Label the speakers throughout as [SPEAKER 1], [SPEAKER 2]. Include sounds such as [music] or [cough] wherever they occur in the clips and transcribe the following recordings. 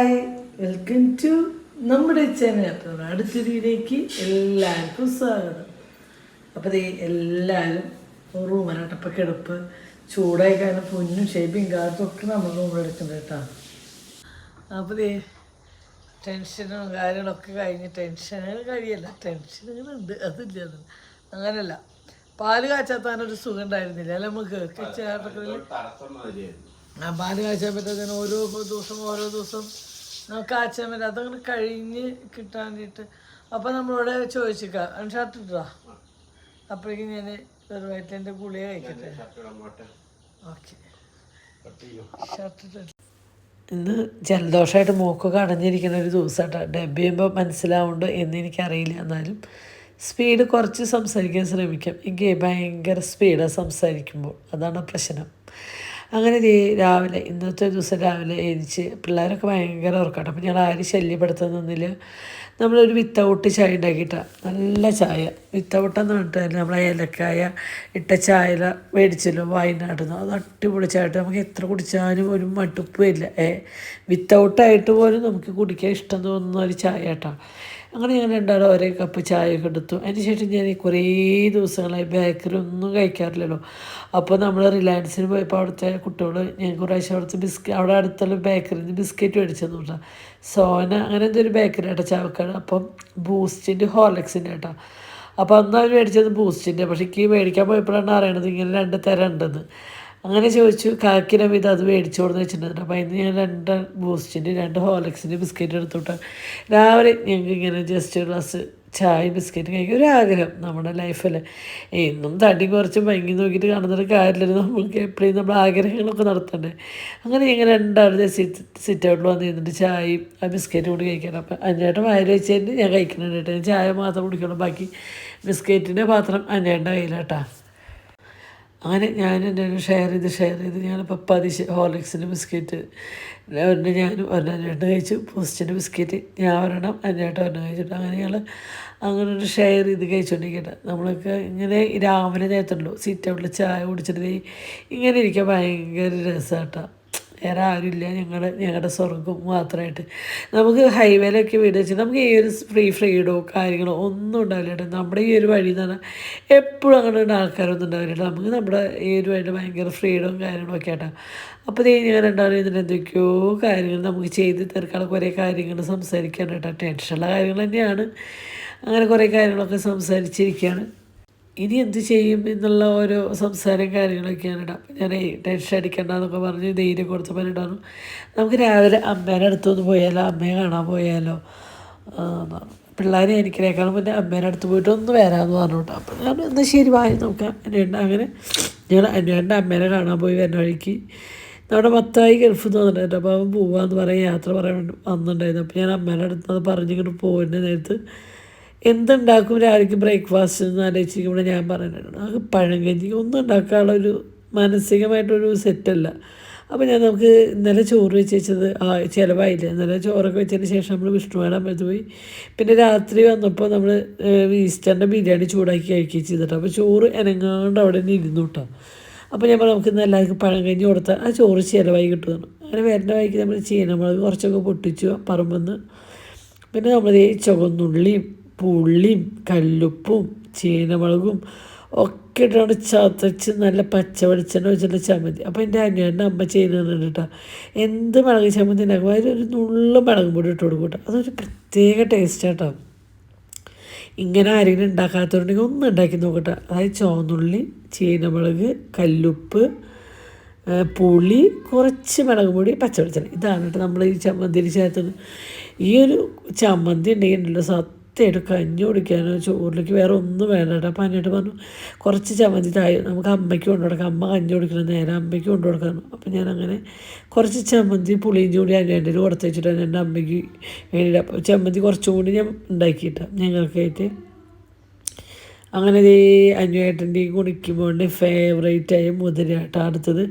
[SPEAKER 1] Hi welcome to നമ്മുടെ channel അടുത്ത വീഡിയോയ്ക്ക് എല്ലാവർക്കും സ്വാഗതം. അപ്പോൾ ഈ എല്ലാവരും റൂമിനട്ടപ്പോൾ കിടപ്പ് ചൂടായി കാരണം പൊന്നും ഷേപ്പിയും കാറ്റും ഒക്കെ നമ്മൾ റൂമിലെടുക്കുന്നത് കേട്ടോ. അപ്പോൾ ഈ ടെൻഷനും കാര്യങ്ങളൊക്കെ കഴിഞ്ഞ് ടെൻഷനുകൾ കഴിയല്ല ടെൻഷനുകളുണ്ട് അതില്ല അത് അങ്ങനല്ല. പാൽ കാച്ചാത്താനൊരു സുഖം ഉണ്ടായിരുന്നില്ല അല്ല നമുക്ക്? ചേട്ടത്തിൽ ആ പാൽ കാച്ചാൻ പറ്റാതെ ഓരോ ദിവസം ഓരോ ദിവസം നമുക്ക് കാച്ചാൻ പറ്റും അതങ്ങനെ കഴിഞ്ഞ് കിട്ടാൻ വേണ്ടിയിട്ട് അപ്പം നമ്മളോട് ചോദിച്ചിക്കാം ഷർട്ട് ഇട്ടാ അപ്പോഴേക്കും ഞാൻ വെറുമായിട്ട് എന്റെ ഗുളിക കഴിക്കട്ടെ. ഓക്കെ. ഷർട്ട് ഇട്ടിട്ട് ഇന്ന് ജലദോഷമായിട്ട് മൂക്കൊക്കെ അടഞ്ഞിരിക്കുന്ന ഒരു ദിവസമായിട്ടോ ഡബ് ചെയ്യുമ്പോൾ മനസ്സിലാവുന്നുണ്ടോ എന്ന് എനിക്കറിയില്ല. എന്നാലും സ്പീഡ് കുറച്ച് സംസാരിക്കാൻ ശ്രമിക്കാം. എനിക്ക് ഭയങ്കര സ്പീഡാണ് സംസാരിക്കുമ്പോൾ. അതാണ് പ്രശ്നം. അങ്ങനെ രാവിലെ ഇന്നത്തെ ദിവസം രാവിലെ എഴുതിച്ച് പിള്ളേരൊക്കെ ഭയങ്കര ഉറക്കാട്ടോ അപ്പം ഞങ്ങൾ ആരും ശല്യപ്പെടുത്തുന്നില്ല നമ്മളൊരു വിത്തൗട്ട് ചായ ഉണ്ടാക്കിയിട്ടാണ് നല്ല ചായ. വിത്തൗട്ടെന്ന് പറഞ്ഞിട്ട് നമ്മൾ ഏലക്കായ ഇട്ട ചായ മേടിച്ചല്ലോ വയനാട്ടിൽ അത് അട്ടിപൊളി ചായട്ട് നമുക്ക് എത്ര കുടിച്ചാലും ഒരു മടുപ്പില്ല ഏ വിത്തൗട്ടായിട്ട് പോലും നമുക്ക് കുടിക്കാൻ ഇഷ്ടം തോന്നുന്ന ഒരു ചായ കേട്ടോ അങ്ങനെ ഞങ്ങൾ രണ്ടാളും ഒരേ കപ്പ് ചായ ഒക്കെ എടുത്തു. അതിന് ശേഷം ഞാൻ ഈ കുറേ ദിവസങ്ങളായി ബേക്കറി ഒന്നും കഴിക്കാറില്ലല്ലോ. അപ്പോൾ നമ്മൾ റിലയൻസിന് പോയപ്പോൾ അവിടുത്തെ കുട്ടികൾ ഞാൻ കുറേ പ്രാവശ്യം അവിടുത്തെ ബിസ്ക്കറ്റ് അവിടെ അടുത്തുള്ള ബേക്കറിയിൽ നിന്ന് ബിസ്ക്കറ്റ് മേടിച്ചെന്ന് പറഞ്ഞാൽ സോന അങ്ങനെ എന്തൊരു ബേക്കറി കേട്ടോ ചാവക്കാട്. അപ്പം ബൂസ്റ്റിന്റെ ഹോർലിക്സിന്റെ കേട്ടോ അപ്പോൾ അന്ന് അവർ മേടിച്ചത് ബൂസ്റ്റിന്റെ പക്ഷേ എനിക്ക് മേടിക്കാൻ പോയപ്പോഴാണ് അറിയണത് ഇങ്ങനെ രണ്ട് തരം ഉണ്ടെന്ന് അങ്ങനെ ചോദിച്ചു കാക്കിന ഇത് അത് മേടിച്ചു? കൊടുന്ന് വെച്ചിട്ടുണ്ടായിരുന്നു അപ്പോൾ അതിന് ഞാൻ രണ്ട് ബൂസ്റ്റിന്റെ രണ്ട് ഹോർലിക്സിന്റെ ബിസ്ക്കറ്റ് എടുത്തുവിട്ട് രാവിലെ ഞങ്ങൾക്ക് ഇങ്ങനെ ജസ്റ്റ് ഒരു ഗ്ലാസ് ചായ ബിസ്ക്കറ്റ് കഴിക്കാൻ ഒരു ആഗ്രഹം നമ്മുടെ ലൈഫിൽ എന്നും തടി കുറച്ച് ഭംഗി നോക്കിയിട്ട് കാണുന്നൊരു കാര്യമില്ല നമുക്ക് എപ്പോഴും നമ്മൾ ആഗ്രഹങ്ങളൊക്കെ നടത്തണ്ടേ. അങ്ങനെ ഞങ്ങൾ രണ്ടാളുടെ സിറ്റ് സിറ്റ് ഔട്ടിൽ വന്ന് നിന്നിട്ട് ചായയും ആ ബിസ്ക്കറ്റും കൂടി കഴിക്കണം അപ്പം അഞ്ചേട്ടൻ വെച്ചിട്ട് ഞാൻ കഴിക്കുന്നുണ്ട് കേട്ടോ. ചായ മാത്രം കുടിക്കണം ബാക്കി ബിസ്ക്കറ്റിന്റെ പാത്രം അഞ്ചേട്ടന്റെ കയ്യിലാട്ടാ അങ്ങനെ ഞാൻ എന്റെ ഷെയർ ചെയ്ത് ഷെയർ ചെയ്ത് ഞാൻ പതിശ് ഹോർലിക്സിന്റെ ബിസ്ക്കറ്റ് ഒരെണ്ണം ഞാനും ഒരെണ്ണം അന്നേട്ടം കഴിച്ചു. പോസ്റ്റിന്റെ ബിസ്ക്കറ്റ് ഞാൻ ഒരെണ്ണം അന്നേട്ടം ഒരെണ്ണം കഴിച്ചിട്ട് അങ്ങനെ ഞങ്ങൾ അങ്ങനെ ഒരു ഷെയർ ചെയ്ത് കഴിച്ചുകൊണ്ടിരിക്കട്ടെ നമ്മളൊക്കെ ഇങ്ങനെ രാവിലെ നേരത്തുള്ളൂ സീറ്റ് ഔട്ടിൽ ചായ കുടിച്ചിട്ട് ഇങ്ങനെ ഇരിക്കാൻ ഭയങ്കര രസമാട്ടോ വേറെ ആരുമില്ല. ഞങ്ങൾ ഞങ്ങളുടെ സ്വർഗം മാത്രമായിട്ട് നമുക്ക് ഹൈവേയിലൊക്കെ വീട് വെച്ച് നമുക്ക് ഈ ഒരു ഫ്രീ ഫ്രീഡോ കാര്യങ്ങളോ ഒന്നും ഉണ്ടാവില്ല കേട്ടോ. നമ്മുടെ ഈ ഒരു വഴി എന്ന് പറഞ്ഞാൽ എപ്പോഴും അങ്ങനെ ആൾക്കാരൊന്നും ഉണ്ടാവില്ല നമുക്ക് നമ്മുടെ ഈ ഒരു വഴി ഭയങ്കര ഫ്രീഡവും കാര്യങ്ങളൊക്കെ ആട്ടോ. അപ്പോൾ ഇത് ഞാൻ ഉണ്ടാവില്ല ഇതിന് എന്തൊക്കെയോ കാര്യങ്ങൾ നമുക്ക് ചെയ്ത് തീർക്കാനുള്ള കുറേ കാര്യങ്ങൾ സംസാരിക്കാൻ കേട്ടോ ടെൻഷനുള്ള കാര്യങ്ങൾ തന്നെയാണ്. അങ്ങനെ കുറേ കാര്യങ്ങളൊക്കെ സംസാരിച്ചിരിക്കുകയാണ് ഇനി എന്ത് ചെയ്യും എന്നുള്ള ഓരോ സംസാരം കാര്യങ്ങളൊക്കെയാണ് ഇടാം. ഞാൻ ടെൻഷൻ അടിക്കണ്ടെന്നൊക്കെ പറഞ്ഞ് ധൈര്യം കൊടുത്തപ്പോൾ ഉണ്ടായിരുന്നു നമുക്ക് രാവിലെ അമ്മേനെ അടുത്തൊന്ന് പോയാലോ? അമ്മയെ കാണാൻ പോയാലോ? പിള്ളേരെ എനിക്കിനേക്കാളും മുന്നേ അമ്മേന്റെ അടുത്ത് പോയിട്ട് ഒന്ന് വരാമെന്ന് പറഞ്ഞു കേട്ടോ അപ്പം ഞാൻ എന്നാൽ ശരി വായി നോക്കാം. അന്വേണ്ട അങ്ങനെ ഞാൻ അന്വേണ്ട അമ്മേനെ കാണാൻ പോയി വരുന്ന വഴിക്ക്. നമ്മുടെ മത്തായി ഗൾഫ് എന്ന് പറഞ്ഞിട്ടുണ്ട് അപ്പോൾ അവൻ പോവാന്ന് പറയാൻ യാത്ര പറയാൻ വന്നിട്ടുണ്ടായിരുന്നു. അപ്പോൾ ഞാൻ അമ്മേന്റെ അടുത്ത് അത് പറഞ്ഞിങ്ങോട്ട് പോകുന്ന നേരത്ത് എന്തുണ്ടാക്കും? രാവിലേക്ക് ബ്രേക്ക്ഫാസ്റ്റ് എന്ന് ആലോചിക്കുമ്പോൾ ഞാൻ പറഞ്ഞിട്ടുണ്ട്. നമുക്ക് പഴങ്കഞ്ഞി. ഒന്നും ഉണ്ടാക്കാനുള്ള ഒരു മാനസികമായിട്ടൊരു സെറ്റല്ല അപ്പോൾ ഞാൻ നമുക്ക് ഇന്നലെ ചോറ് വെച്ച് വെച്ചത് ആ ചിലവായില്ല? ഇന്നലെ ചോറൊക്കെ വെച്ചതിന് ശേഷം നമ്മൾ വിഷ്ണുവേടെ അമ്പലത്തിൽ പോയി. പിന്നെ രാത്രി വന്നപ്പോൾ നമ്മൾ ഈസ്റ്ററിന്റെ ബിരിയാണി ചൂടാക്കി കഴിക്കുകയും ചെയ്തിട്ട്. അപ്പോൾ ചോറ് എനങ്ങാണ്ട് അവിടെ നിന്ന് ഇരുന്നു കേട്ടോ അപ്പോൾ ഞാൻ പറഞ്ഞു നമുക്ക് ഇന്ന് എല്ലാവർക്കും കഞ്ഞി കൊടുത്താൽ ആ ചോറ് ചിലവായി കിട്ടുമെന്ന്. അങ്ങനെ വരുന്ന വഴിക്ക് നമ്മൾ ചീനമുളക് കുറച്ചൊക്കെ പൊട്ടിച്ചു പറമ്പെന്ന്. പിന്നെ നമ്മൾ ഈ ചുവന്നുള്ളിയും പുള്ളിയും കല്ലുപ്പും ചീനമുളകും ഒക്കെ ഇട്ടുകൊണ്ട് ചതച്ച് നല്ല പച്ച വെളിച്ചെണ്ണ വെച്ചിട്ട് ചമ്മന്തി അപ്പോൾ എന്റെ അനിയന്റെ അമ്മ ചെയ്യുന്നത് കേട്ടോ. എന്ത് മുളക് ചമ്മന്തി ഉണ്ടാക്കും? അതിൽ ഒരു നുള്ളും മുളകും പൊടി ഇട്ട് കൊടുക്കും കേട്ടോ. അതൊരു പ്രത്യേക ടേസ്റ്റ് കേട്ടോ. ഇങ്ങനെ ആരെങ്കിലും ഉണ്ടാക്കാത്തവരുണ്ടെങ്കിൽ ഒന്ന് ഉണ്ടാക്കി നോക്കട്ടെ. അതായത് ചുവന്നുള്ളി ചീനമുളക് കല്ലുപ്പ് പുളി കുറച്ച് മുളക് പൊടി പച്ചവെളിച്ചെണ്ണ. ഇതാണ് കേട്ടോ നമ്മൾ ഈ ചമ്മന്തിയിൽ ചേർത്തത്. ഈ ഒരു ചമ്മന്തി ഉണ്ടെങ്കിൽ ഉണ്ടല്ലോ സത്യമായിട്ട് കഞ്ഞി കുടിക്കാനോ ചോറിലേക്ക് വേറെ ഒന്നും വേണ്ട കേട്ടോ. അപ്പം അന്നിട്ട് പറഞ്ഞു കുറച്ച് ചമ്മന്തി താഴെ നമുക്ക് അമ്മയ്ക്ക് കൊണ്ടു കൊടുക്കാം. അമ്മ കഞ്ഞി കുടിക്കണം നേരെ അമ്മയ്ക്ക് കൊണ്ടു കൊടുക്കണം അപ്പം ഞാൻ അങ്ങനെ കുറച്ച് ചമ്മന്തി പുളിയും കൂടി അനിയന്റെ കൊടുത്ത് വെച്ചിട്ടാണ് എന്റെ അമ്മയ്ക്ക് വേണ്ടിയിട്ട് അപ്പോൾ ചമ്മന്തി കുറച്ചും കൂടി ഞാൻ ഉണ്ടാക്കിയിട്ട ഞങ്ങൾക്കായിട്ട്. അങ്ങനെ ദേ കുടിക്കുമ്പോൾ ഫേവറേറ്റ് ആയ മുതിരയാട്ടോ അടുത്തത്.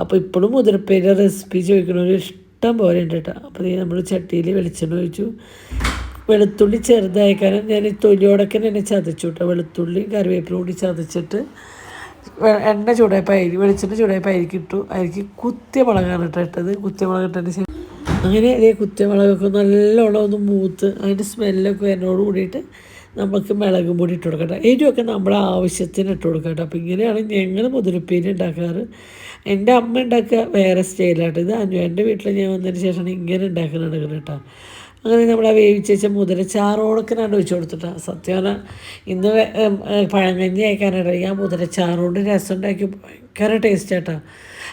[SPEAKER 1] അപ്പോൾ ഇപ്പോഴും മുതിരപ്പേരെ റെസിപ്പി ചോദിക്കണവർ ഇഷ്ടം പോലെ ഉണ്ട് കേട്ടോ അപ്പോൾ നമ്മൾ ചട്ടിയിൽ വെളിച്ചെണ്ണ ഒഴിച്ചു. വെളുത്തുള്ളി ചെറുതായിക്കാനും ഞാൻ ഈ തൊലിയോടൊക്കെ തന്നെ ചതച്ചു കേട്ടോ വെളുത്തുള്ളി കറിവേപ്പില കൂടി ചതച്ചിട്ട് എണ്ണ ചൂടായപ്പോൾ അരി വെളിച്ചെണ്ണ ചൂടായപ്പോൾ അരിക്ക് ഇട്ടു. അരിക്ക് കുത്തിയ മുളകാണ് കേട്ടോ ഇട്ടത്. കുത്തിയ മുളക് ഇട്ടതിന് ശേഷം അങ്ങനെ അതേ കുത്തിയമുളകൊക്കെ നല്ലോണം ഒന്ന് മൂത്ത് അതിന്റെ സ്മെല്ലൊക്കെ വരുന്നതോട് കൂടിയിട്ട് നമുക്ക് മുളകും പൊടി ഇട്ട് കൊടുക്കട്ടെ എരിവൊക്കെ നമ്മുടെ ആവശ്യത്തിന് ഇട്ട് കൊടുക്കട്ടെ അപ്പോൾ ഇങ്ങനെയാണ് ഞങ്ങൾ മുതിരപ്പീന ഉണ്ടാക്കാറ് എന്റെ അമ്മ ഉണ്ടാക്കുക വേറെ സ്റ്റൈലായിട്ട് ഇത് അനു എന്റെ വീട്ടിൽ ഞാൻ വന്നതിന് ശേഷമാണ് ഇങ്ങനെ ഉണ്ടാക്കുന്നത് കേട്ടോ അങ്ങനെ നമ്മൾ ആ വേവിച്ച വെച്ച മുതിര ചാറോടൊക്കെ ഞാൻ ഒഴിച്ചു കൊടുത്തിട്ടാണ് സത്യം പറഞ്ഞാൽ ഇന്ന് പഴങ്കഞ്ഞി അയക്കാനായിട്ട് ഞാൻ മുതിര ചാറോണ്ട് രസം ഉണ്ടാക്കി ഭയങ്കര ടേസ്റ്റ് ആട്ടോ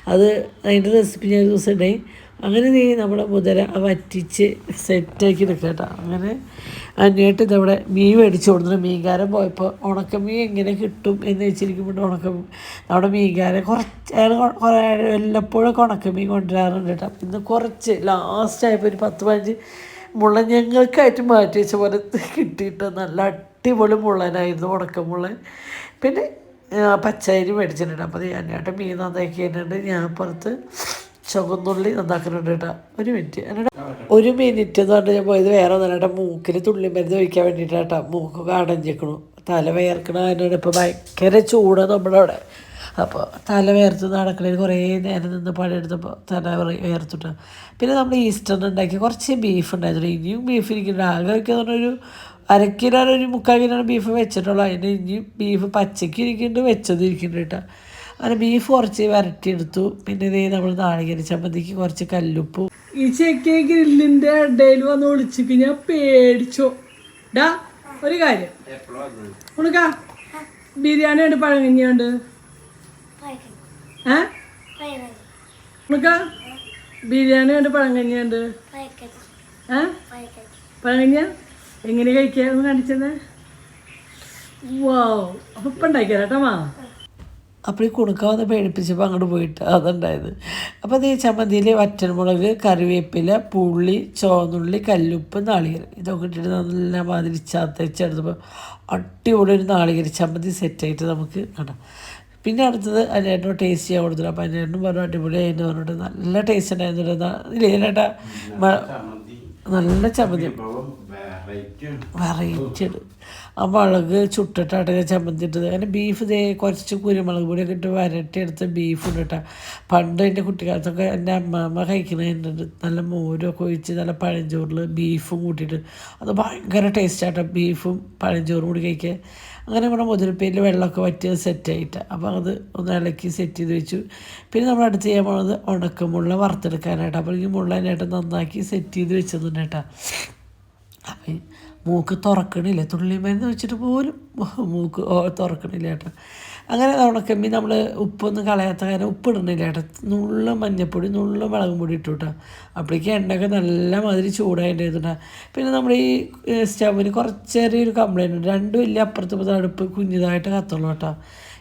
[SPEAKER 1] അത് അതിന്റെ റെസിപ്പി ഞാൻ ദിവസം ഉണ്ടായി അങ്ങനെ നീ നമ്മുടെ മുതിര വറ്റിച്ച് സെറ്റാക്കി എടുക്കുക അങ്ങനെ അതിനായിട്ട് ഇതവിടെ മീൻ മേടിച്ചു കൊടുത്തു മീൻകാരൻ പോയപ്പോൾ ഉണക്കമീൻ എങ്ങനെ കിട്ടും എന്ന് വെച്ചിരിക്കുമ്പോൾ ഉണക്ക നമ്മുടെ മീൻകാരൻ കുറച്ച് കുറേ വല്ലപ്പോഴൊക്കെ ഉണക്കമീൻ കൊണ്ടുവരാറുണ്ട് കേട്ടോ. ഇന്ന് കുറച്ച് ലാസ്റ്റ് ആയപ്പോൾ ഒരു പത്ത് പതിനഞ്ച് ഞങ്ങൾക്കായിട്ട് മാറ്റി വെച്ച പോലെ കിട്ടിയിട്ട് നല്ല അടിപൊളി മുള്ളനായിരുന്നു ഉണക്കമുള്ളൻ പിന്നെ പച്ചരി മേടിച്ചിട്ടുണ്ട്. അപ്പോൾ ഞാനായിട്ട് മീൻ നന്നാക്കിയിട്ടുണ്ട് ഞാൻ പുറത്ത് ചുവന്നുള്ളി നന്നാക്കുന്നുണ്ട് കേട്ടോ ഒരു മിനിറ്റ്. എന്നിട്ട് ഒരു മിനിറ്റ് എന്ന് പറഞ്ഞാൽ ഞാൻ പോയത് വേറെ ഒന്നല്ല മൂക്കിൽ തുള്ളി മരുന്ന് ഒഴിക്കാൻ വേണ്ടിയിട്ടാട്ടോ മൂക്കൊക്കെ അടഞ്ഞിരിക്കണു. തല വേർക്കണ അതിനോട് ഇപ്പോൾ ഭയങ്കര ചൂട് നമ്മുടെ അവിടെ അപ്പോൾ തല വേർത്ത് നടക്കണേൽ കുറേ നേരം നിന്ന് പണിയെടുത്തപ്പോൾ തല വേർ- വേർത്തിട്ട്. പിന്നെ നമ്മൾ ഈസ്റ്ററിന് ഉണ്ടാക്കി കുറച്ച് ബീഫ് ഉണ്ടായിരുന്നു. ഇനിയും ബീഫ് ഇരിക്കുന്നുണ്ട്. ആകെ വയ്ക്കുന്ന ഒരു അര കിലോ ഒരു മുക്കാൽ കിലോ ബീഫ് വെച്ചിട്ടുള്ളൂ. അതിന് ഇനിയും ബീഫ് പച്ചയ്ക്ക് ഇരിക്കുന്നുണ്ട് വെച്ചത് ഇരിക്കുന്നുണ്ട് കേട്ടോ. അങ്ങനെ ബീഫ് കുറച്ച് വരട്ടിയെടുത്തു. പിന്നെ ഇതേ നമ്മൾ നാളികേര ചമ്മന്തിക്ക് കുറച്ച് കല്ലുപ്പും.
[SPEAKER 2] ഈ ചെക്കിയ ഗ്രില്ലിന്റെ ഇടയിൽ വന്ന് ഒളിച്ച് ഞാൻ പേടിച്ചോ. ഡാ ഒരു കാര്യം. ഉണക്ക ബിരിയാണി ഉണ്ട് പഴങ്കഞ്ഞിയുണ്ട് ഏ ഉണക്ക ബിരിയാണി ഉണ്ട് പഴങ്കഞ്ഞിയുണ്ട് ഏ പഴങ്കഞ്ഞ എങ്ങനെ കഴിക്കുക ഒന്ന് കാണിച്ചെന്നേ. വാവ് അപ്പൊ ഇപ്പം ഉണ്ടാക്കിയ മാ.
[SPEAKER 1] അപ്പോൾ ഈ കുണുക്കാവുന്ന പേടിപ്പിച്ചപ്പോൾ അങ്ങോട്ട് പോയിട്ട് അതുണ്ടായത്. അപ്പോൾ അത് ഈ ചമ്മന്തിയിൽ വറ്റൻമുളക് കറിവേപ്പില പുള്ളി ചോന്നുള്ളി കല്ലുപ്പ് നാളികേരം. ഇതൊക്കെ ഇട്ടിട്ട് നല്ല മാതിരി ചതച്ചെടുത്തപ്പോൾ അടിപൊളി ഒരു നാളികേര ചമ്മന്തി സെറ്റായിട്ട് നമുക്ക് കാണാം പിന്നെ അടുത്തത് അനിയനോട് ടേസ്റ്റ് ചെയ്യാൻ കൊടുത്തില്ല. അപ്പോൾ അനിയനും പറഞ്ഞു അടിപൊളി അതിന് പറഞ്ഞിട്ട് നല്ല ടേസ്റ്റ് ഉണ്ടായിരുന്നു നല്ല ചമ്മന്തി. വെറൈറ്റി ഉണ്ട് ആ മുളക് ചുട്ടിട്ടാട്ട് ചമ്മന്തി ഇട്ടത്. അങ്ങനെ ബീഫ് ദേ കുറച്ച് കുരുമുളക് പൊടിയൊക്കെ ഇട്ട് വരട്ടിയെടുത്ത് ബീഫ് ഇട്ടിട്ട പണ്ട് എന്റെ കുട്ടിക്കാലത്തൊക്കെ എന്റെ അമ്മമ്മ കഴിക്കണുണ്ട് നല്ല മോരൊക്കെ ഒഴിച്ച് നല്ല പഴഞ്ചോറിൽ ബീഫും കൂട്ടിയിട്ട്. അത് ഭയങ്കര ടേസ്റ്റാട്ടോ ബീഫും പഴഞ്ചോറും കൂടി കഴിക്കാൻ. അങ്ങനെ നമ്മുടെ മുതിരപ്പേരിൽ വെള്ളമൊക്കെ വറ്റിയത് സെറ്റായിട്ട് അപ്പോൾ അത് ഒന്ന് ഇളക്കി സെറ്റ് ചെയ്ത് വെച്ചു. പിന്നെ നമ്മൾ അടുത്ത് ചെയ്യാൻ പോകുന്നത് ഉണക്കമുള്ള വറുത്തെടുക്കാനായിട്ട്. അപ്പോൾ ഈ മുള്ളനായിട്ട് നന്നാക്കി സെറ്റ് ചെയ്ത് വെച്ചതുണ്ട് കേട്ടോ അപ്പം മൂക്ക് തുറക്കണില്ല? തുള്ളി മരുന്ന് വെച്ചിട്ട് പോലും മൂക്ക് തുറക്കണില്ല കേട്ടോ. അങ്ങനെ ഉണക്കമ്മി നമ്മൾ ഉപ്പൊന്നും കളയാത്ത കാര്യം ഉപ്പിടണില്ല കേട്ടോ നുള്ള മഞ്ഞപ്പൊടി നുള്ള മുളകും പൊടി ഇട്ടു കേട്ടോ അപ്പോഴേക്കും എണ്ണയൊക്കെ നല്ല മാതിരി ചൂടായിട്ടുണ്ടാ പിന്നെ നമ്മൾ ഈ സ്റ്റവിന് കുറച്ച് ചെറിയൊരു കംപ്ലൈന്റ് ഉണ്ട്. രണ്ട് വലിയ അപ്പുറത്ത് ഇപ്പോൾ അടുപ്പ് കുഞ്ഞിതായിട്ട് കത്തുള്ളൂ കേട്ടോ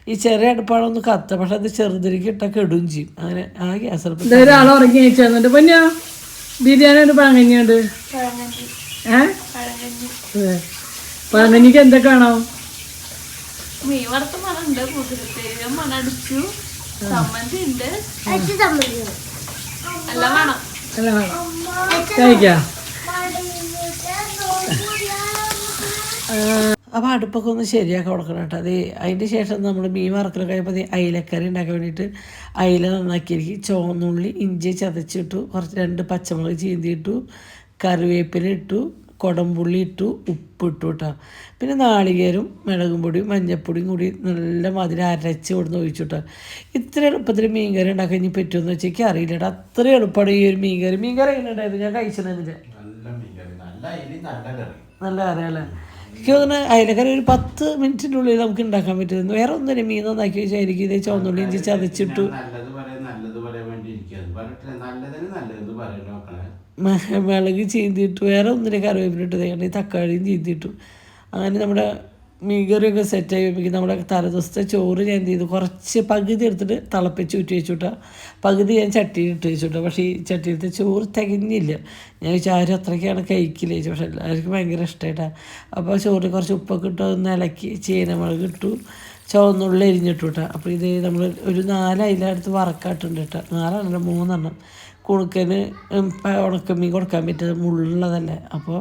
[SPEAKER 1] ഈ ചെറിയ അടുപ്പാണൊന്ന് കത്ത പക്ഷെ അത് ചെറുതിരിക്ക് ഇട്ടാൽ കെടുകയും ചെയ്യും. അങ്ങനെ ആ ഗ്യാസ് അടുപ്പ്
[SPEAKER 2] ഇത് ഒരാൾ ഉറങ്ങി കഴിച്ചു പൊന്നാ ബിരിയാണി ഉണ്ട് പഴങ്കഞ്ഞിയുണ്ട്? ഏ? അതെ. പഴങ്കഞ്ഞിക്ക് എന്തൊക്കെ വേണം?
[SPEAKER 3] മീൻ വറുത്ത മണുണ്ട് മുതിരത്തേര് മണടിച്ചു ചമ്മന്തി. ഉണ്ട് എല്ലാം വേണം.
[SPEAKER 1] അപ്പോൾ അടുപ്പൊക്കെ ഒന്ന് ശരിയാക്കി കൊടുക്കണം കേട്ടോ. അത് അതിന്റെ ശേഷം നമ്മൾ മീൻ വറക്കൽ കഴിയുമ്പോൾ അയിലക്കറി ഉണ്ടാക്കാൻ വേണ്ടിയിട്ട് അയില നന്നാക്കിയിരിക്കും ചുവന്നുള്ളി ഇഞ്ചി ചതച്ചിട്ടു കുറച്ച് രണ്ട് പച്ചമുളക് ചീന്തിയിട്ടു കറിവേപ്പില ഇട്ടു കുടംപുള്ളി ഇട്ടു ഉപ്പിട്ടു കേട്ടോ പിന്നെ നാളികേരും മുളകും പൊടിയും മഞ്ഞപ്പൊടിയും കൂടി നല്ല മധുരം അരച്ച് കൊടുന്ന് ഒഴിച്ചു കേട്ടോ ഇത്ര എളുപ്പത്തിൽ മീൻകറി ഉണ്ടാക്കാൻ ഇനി പറ്റുമെന്ന് വെച്ചാൽ എനിക്ക് അറിയില്ല കേട്ടോ അത്ര എളുപ്പമാണ് ഈ ഒരു മീൻകറി. മീൻകറി എങ്ങനെ ഉണ്ടായിരുന്നു ഞാൻ കഴിച്ചിട്ടുണ്ടെന്നില്ല
[SPEAKER 4] നല്ല
[SPEAKER 1] അറിയാലേ എനിക്ക് തോന്നുന്നു അയലക്കറി ഒരു പത്ത് മിനിറ്റിന്റെ ഉള്ളിൽ നമുക്ക് ഉണ്ടാക്കാൻ പറ്റുന്നു വേറെ ഒന്നും മീൻ നന്നാക്കി വെച്ചായിരിക്കും ഇതേ ചുവന്നുള്ളി ഇഞ്ചി ചതച്ചിട്ടു
[SPEAKER 4] ഞാൻ നല്ലത് പറയാൻ നല്ലത് പറയാൻ വേണ്ടി ഇരിക്കുന്നത് പറഞ്ഞിട്ടില്ല നല്ലതിന് നല്ലത് പറയാൻ നോക്കണേ
[SPEAKER 1] മ- മുളക് ചീന്തിയിട്ടു വേറെ ഒന്നിനെ കറിവേപ്പിലിട്ട് ഈ തക്കാളിയും ചീന്തിയിട്ടു. അങ്ങനെ നമ്മുടെ മീൻകറിയൊക്കെ സെറ്റായി വെപ്പിക്കും നമ്മുടെ തലേദിവസത്തെ ചോറ് ഞാൻ എന്ത് ചെയ്തു കുറച്ച് പകുതി എടുത്തിട്ട് തിളപ്പിച്ച് ഊറ്റി വെച്ചുവിട്ടാ പകുതി ഞാൻ ചട്ടിയിൽ ഇട്ട് വെച്ചുവിട്ടാ പക്ഷേ ഈ ചട്ടിയിലത്തെ ചോറ് തികഞ്ഞില്ല. ഞാൻ ചോദിച്ചാൽ ആരും അത്രയ്ക്കാണ് കഴിക്കില്ല? ചോദിച്ചു. പക്ഷേ എല്ലാവർക്കും ഭയങ്കര ഇഷ്ടമായിട്ടാണ് അപ്പോൾ ചോറിൽ കുറച്ച് ഉപ്പൊക്കെ ഇട്ടു ഒന്ന് ഇളക്കി ചീനമുളക് ഇട്ടു. ചുവന്നുള്ളി എരിഞ്ഞിട്ടു കേട്ടോ അപ്പോൾ ഇത് നമ്മൾ ഒരു നാല് അതിലടുത്ത് വറക്കാട്ടുണ്ട് കേട്ടോ നാലാണല്ലോ മൂന്നെണ്ണം. കുണുക്കന് ഉം, പ- ഉണക്കമീൻ കൊടുക്കാൻ പറ്റിയത് മുള്ളുള്ളതല്ലേ. അപ്പോൾ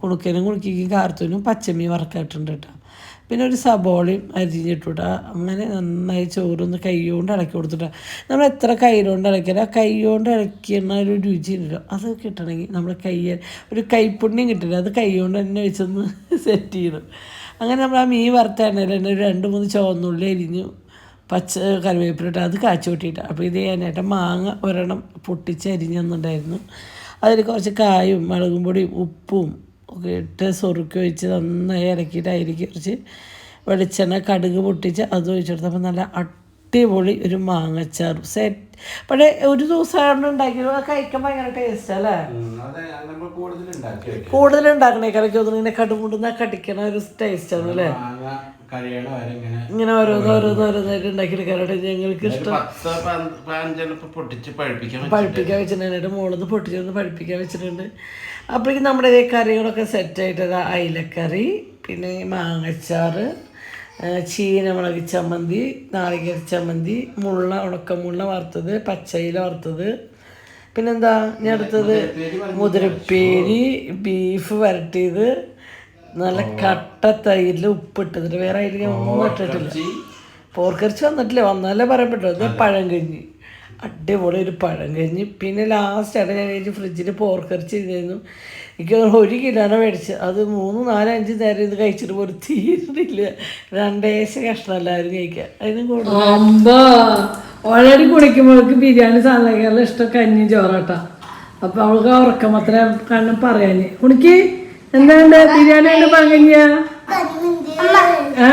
[SPEAKER 1] കുണുക്കനും കുണുക്കിക്കും കാർത്തൂനും പച്ചമീൻ വറക്കായിട്ടുണ്ട് കേട്ടോ പിന്നെ ഒരു സബോളയും അരിഞ്ഞിട്ടുട്ടാ അങ്ങനെ നന്നായി ചോറൊന്ന് കൈ കൊണ്ട് ഇളക്കി കൊടുത്തിട്ടാ നമ്മൾ എത്ര കൈ കൊണ്ട് ഇളക്കിയാലും ആ കൈ കൊണ്ട് ഇളക്കിയിരുന്ന ഒരു രുചി ഉണ്ടല്ലോ. അത് കിട്ടണമെങ്കിൽ നമ്മൾ കൈ ഒരു കൈപ്പുണ്യം കിട്ടില്ല. അത് കൈ കൊണ്ട് തന്നെ വെച്ചൊന്ന് [laughs] സെറ്റ് ചെയ്യണം അങ്ങനെ നമ്മൾ ആ മീൻ വറുത്ത ഒരു രണ്ട് മൂന്ന് ചുവന്നുള്ളി അരിഞ്ഞു പച്ച കറിവേപ്പിലിട്ട് അത് കാച്ചു കൂട്ടിയിട്ട് അപ്പോൾ ഇത് ചെയ്യാനായിട്ട് മാങ്ങ ഒരെണ്ണം പൊട്ടിച്ച് അരിഞ്ഞെന്നുണ്ടായിരുന്നു അതിൽ കുറച്ച് കായും മുളകും പൊടിയും ഉപ്പും ഒക്കെ ഇട്ട് സൊറുക്കി വെച്ച് നന്നായി ഇറക്കിയിട്ട് അതിലേക്ക് കുറച്ച് വെളിച്ചെണ്ണ കടുക് പൊട്ടിച്ച് അത് ഒഴിച്ചെടുത്തപ്പോൾ നല്ല അടിപൊളി ഒരു മാങ്ങച്ചാറും. സെറ്റ്. പക്ഷേ ഒരു ദിവസമാണ് ഉണ്ടാക്കിയത്. അത് കഴിക്കാൻ ഭയങ്കര ടേസ്റ്റ് അല്ലേ?
[SPEAKER 4] കൂടുതൽ
[SPEAKER 1] ഉണ്ടാക്കണേക്കാളൊക്കെ ഒന്നും ഇങ്ങനെ കടുമുണ്ടെന്ന് കടിക്കണ ഒരു ടേസ്റ്റ് ആണ് അല്ലേ?
[SPEAKER 4] ഇങ്ങനെ
[SPEAKER 1] ഓരോന്ന് ഓരോന്ന് ഓരോന്നായിട്ട് ഉണ്ടാക്കിയെടുക്കാനായിട്ട് ഞങ്ങൾക്ക്
[SPEAKER 4] ഇഷ്ടം. പഴുപ്പിക്കാൻ
[SPEAKER 1] വെച്ചിട്ടുണ്ട്. മുകളിൽ പൊട്ടിച്ചൊന്ന് പഴുപ്പിക്കാൻ വെച്ചിട്ടുണ്ട്. അപ്പോഴേക്കും നമ്മുടെ കറികളൊക്കെ സെറ്റായിട്ട് അയിലക്കറി പിന്നെ മാങ്ങച്ചാറ് ചീനമുളക് ചമ്മന്തി നാളികേര ചമ്മന്തി മുള്ള ഉണക്കമുള്ള വറുത്തത് പച്ചയില വറുത്തത്. പിന്നെന്താ ഞാൻ അടുത്തത്? മുതിരപ്പേരി ബീഫ് വരട്ടിയത്. നല്ല കട്ട തൈരിൽ ഉപ്പിട്ടത് വേറെ അതിൽ ഒന്നും ഇട്ടിട്ടില്ല. പോർക്കരിച്ച് വന്നിട്ടില്ല. വന്നാലേ പറയാൻ പറ്റുള്ളൂ പഴം കഞ്ഞി. അടിപൊളി ഒരു പഴം കഞ്ഞി. പിന്നെ ലാസ്റ്റ് ആയിട്ട് ഞാൻ ഫ്രിഡ്ജിൽ പോർക്കരിച്ച് ഇരുന്നു എനിക്ക് ഒരു കിലോനെ മേടിച്ച്. അത് മൂന്ന് നാല് അഞ്ച് നേരം ഇത് കഴിച്ചിട്ട് പോലും തീരുന്നില്ല. രണ്ടേശ കഷ്ണം എല്ലാവരും കഴിക്കുക അതിനും കൂടുതൽ
[SPEAKER 2] ഓൾറെഡി കുടിക്കുമ്പോഴേക്ക് ബിരിയാണി സാധനങ്ങൾ ഇഷ്ടം കഞ്ഞി ചോറാട്ടാ അപ്പൊ അവൾക്ക് ഉറക്കം അത്ര കാരണം പറയാന്. കുണിക്ക് എന്താണ്ട് ബിരിയാണി ഉണ്ട് പറഞ്ഞ ഏ?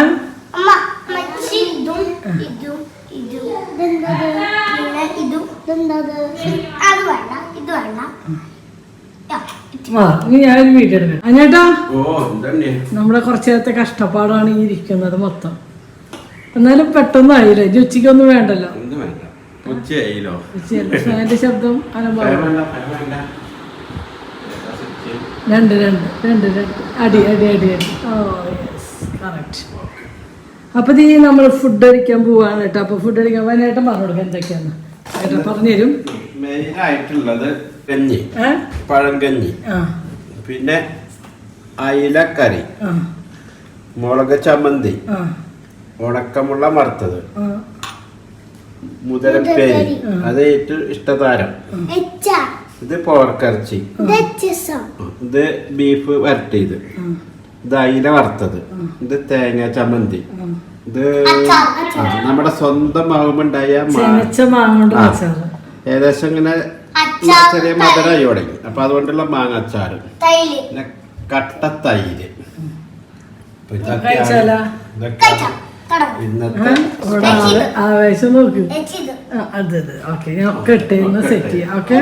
[SPEAKER 5] അമ്മ മച്ചി ഇതും ഇതും ഇതും പിന്നെ ഇതും ഇതെന്തത് അത് വേണ്ട ഇത് വേണ്ട യാ, ഇത്.
[SPEAKER 2] ആ ഇനി ഞാനൊരു വീഡിയോ എടുക്കാം. അഞ്ഞേട്ടാ നമ്മുടെ കുറച്ച് നേരത്തെ കഷ്ടപ്പാടാണ് ഈ ഇരിക്കുന്നത് മൊത്തം. എന്നാലും പെട്ടെന്നായില്ലേ ഇജ്ജ് ഉച്ചയ്ക്കൊന്നും വേണ്ടല്ലോ.
[SPEAKER 4] ഉച്ചയായില്ലോ.
[SPEAKER 2] ഉച്ചയല്ല? ശബ്ദം രണ്ട് രണ്ട് രണ്ട് രണ്ട്. അടി അടി അടി അടി. ഓ യെസ് കറക്റ്റ് അപ്പോൾ നീ നമ്മൾ ഫുഡ് അടിക്കാൻ പോവാണ് കേട്ടോ. അപ്പോൾ ഫുഡ് അടിക്കാൻ വൈകുന്നേരം പറഞ്ഞു കൊടുക്കാം എന്തൊക്കെയാണ് ഏട്ടാ പറഞ്ഞുതരും
[SPEAKER 4] മെയിനായിട്ടുള്ളത് കഞ്ഞി.
[SPEAKER 2] പഴം
[SPEAKER 4] പഴങ്കഞ്ഞി
[SPEAKER 2] ആ.
[SPEAKER 4] പിന്നെ അയിലക്കറി.
[SPEAKER 2] ആ.
[SPEAKER 4] മുളക് ചമ്മന്തി.
[SPEAKER 2] ആ.
[SPEAKER 4] ഉണക്കമുള്ള വറുത്തത്.
[SPEAKER 2] ആ.
[SPEAKER 4] മുതലപ്പേരി. അത് ഏറ്റവും ഇഷ്ടതാരം.
[SPEAKER 5] എച്ച.
[SPEAKER 4] ഇത് പോർക്കിറച്ചി.
[SPEAKER 5] ഇത് എച്ചസം.
[SPEAKER 4] ഇത് ബീഫ് വരട്ടിയത്. ഇത് അയില വറുത്തത്. ഇത് തേങ്ങ ചമ്മന്തി. ഇത് നമ്മുടെ സ്വന്തം മാവുമുണ്ടായ മാ-
[SPEAKER 2] ചെനച്ച മാങ്ങോണ്ട്
[SPEAKER 4] ആ. ഏകദേശം ഇങ്ങനെ ചെറിയ മധുരമായി തുടങ്ങി അപ്പൊ അതുകൊണ്ടുള്ള മാങ്ങ
[SPEAKER 5] അച്ചാർ
[SPEAKER 4] പിന്നെ കട്ട തൈര്. ഇന്നത്തെ
[SPEAKER 2] ആവേശം നോക്കൂ. അതെ അതെ. ഓക്കെ ഞാൻ ഒക്കെ സെറ്റ് ചെയ്യാം. ഓക്കെ?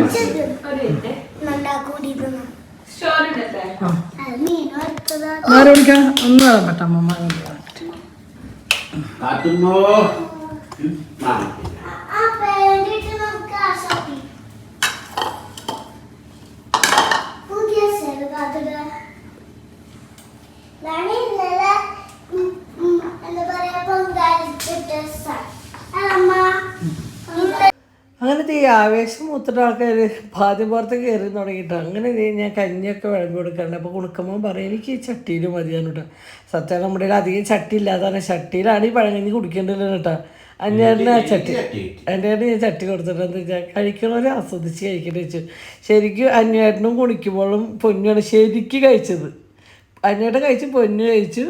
[SPEAKER 5] നണ്ടാ കൂടി തിന്നു
[SPEAKER 3] സ്റ്റോറിണ്ടല്ലേ
[SPEAKER 2] ആ
[SPEAKER 5] അത് മീൻ വറുത്തതാ
[SPEAKER 2] ആരെ വിളിക്കാം ഒന്ന് വേണം പറ്റ അമ്മമ്മ കൊണ്ട് വരാം.
[SPEAKER 4] കാട്ടുമ്പോ മാങ്ങ
[SPEAKER 5] ആ പേരിട്ട് നമുക്ക് ആശാക്കി പുതിയ സെൽവാതക ഇതാണ് ഇന്നലെ ഉം, ഉം, എന്താ പറയാ പൊങ്കാലിട്ടിട്ട് സ- അമ്മ ഇന്ന്
[SPEAKER 1] അങ്ങനത്തെ ഈ ആവേശം മൂത്തിട്ട് ആൾക്കാർ ആദ്യം പുറത്ത് കയറി തുടങ്ങിയിട്ട്. അങ്ങനെ ഞാൻ കഞ്ഞിയൊക്കെ വിളമ്പി കൊടുക്കാറുണ്ട് അപ്പോൾ കൊടുക്കുമ്പോൾ പറയും എനിക്ക് ഈ ചട്ടിയിൽ മതിയാണ് കേട്ടോ സത്യം നമ്മുടെ അധികം ചട്ടി ഇല്ലാതാണ് ചട്ടിയിലാണ് ഈ പഴങ്കഞ്ഞി കുടിക്കേണ്ടത് കേട്ടോ അഞ്ഞേറിന് ആ ചട്ടി. എന്റെ ഞാൻ ചട്ടി കൊടുത്തിട്ടെന്ന് വെച്ചാൽ കഴിക്കണവർ ആസ്വദിച്ച് കഴിക്കേണ്ടി വെച്ചു. ശരിക്കും അഞ്ഞേട്ടനും കുടിക്കുമ്പോഴും പൊന്നാണ് ശരിക്കും കഴിച്ചത്. അഞ്ഞേട്ടൻ കഴിച്ച് പൊന്നു കഴിച്ചു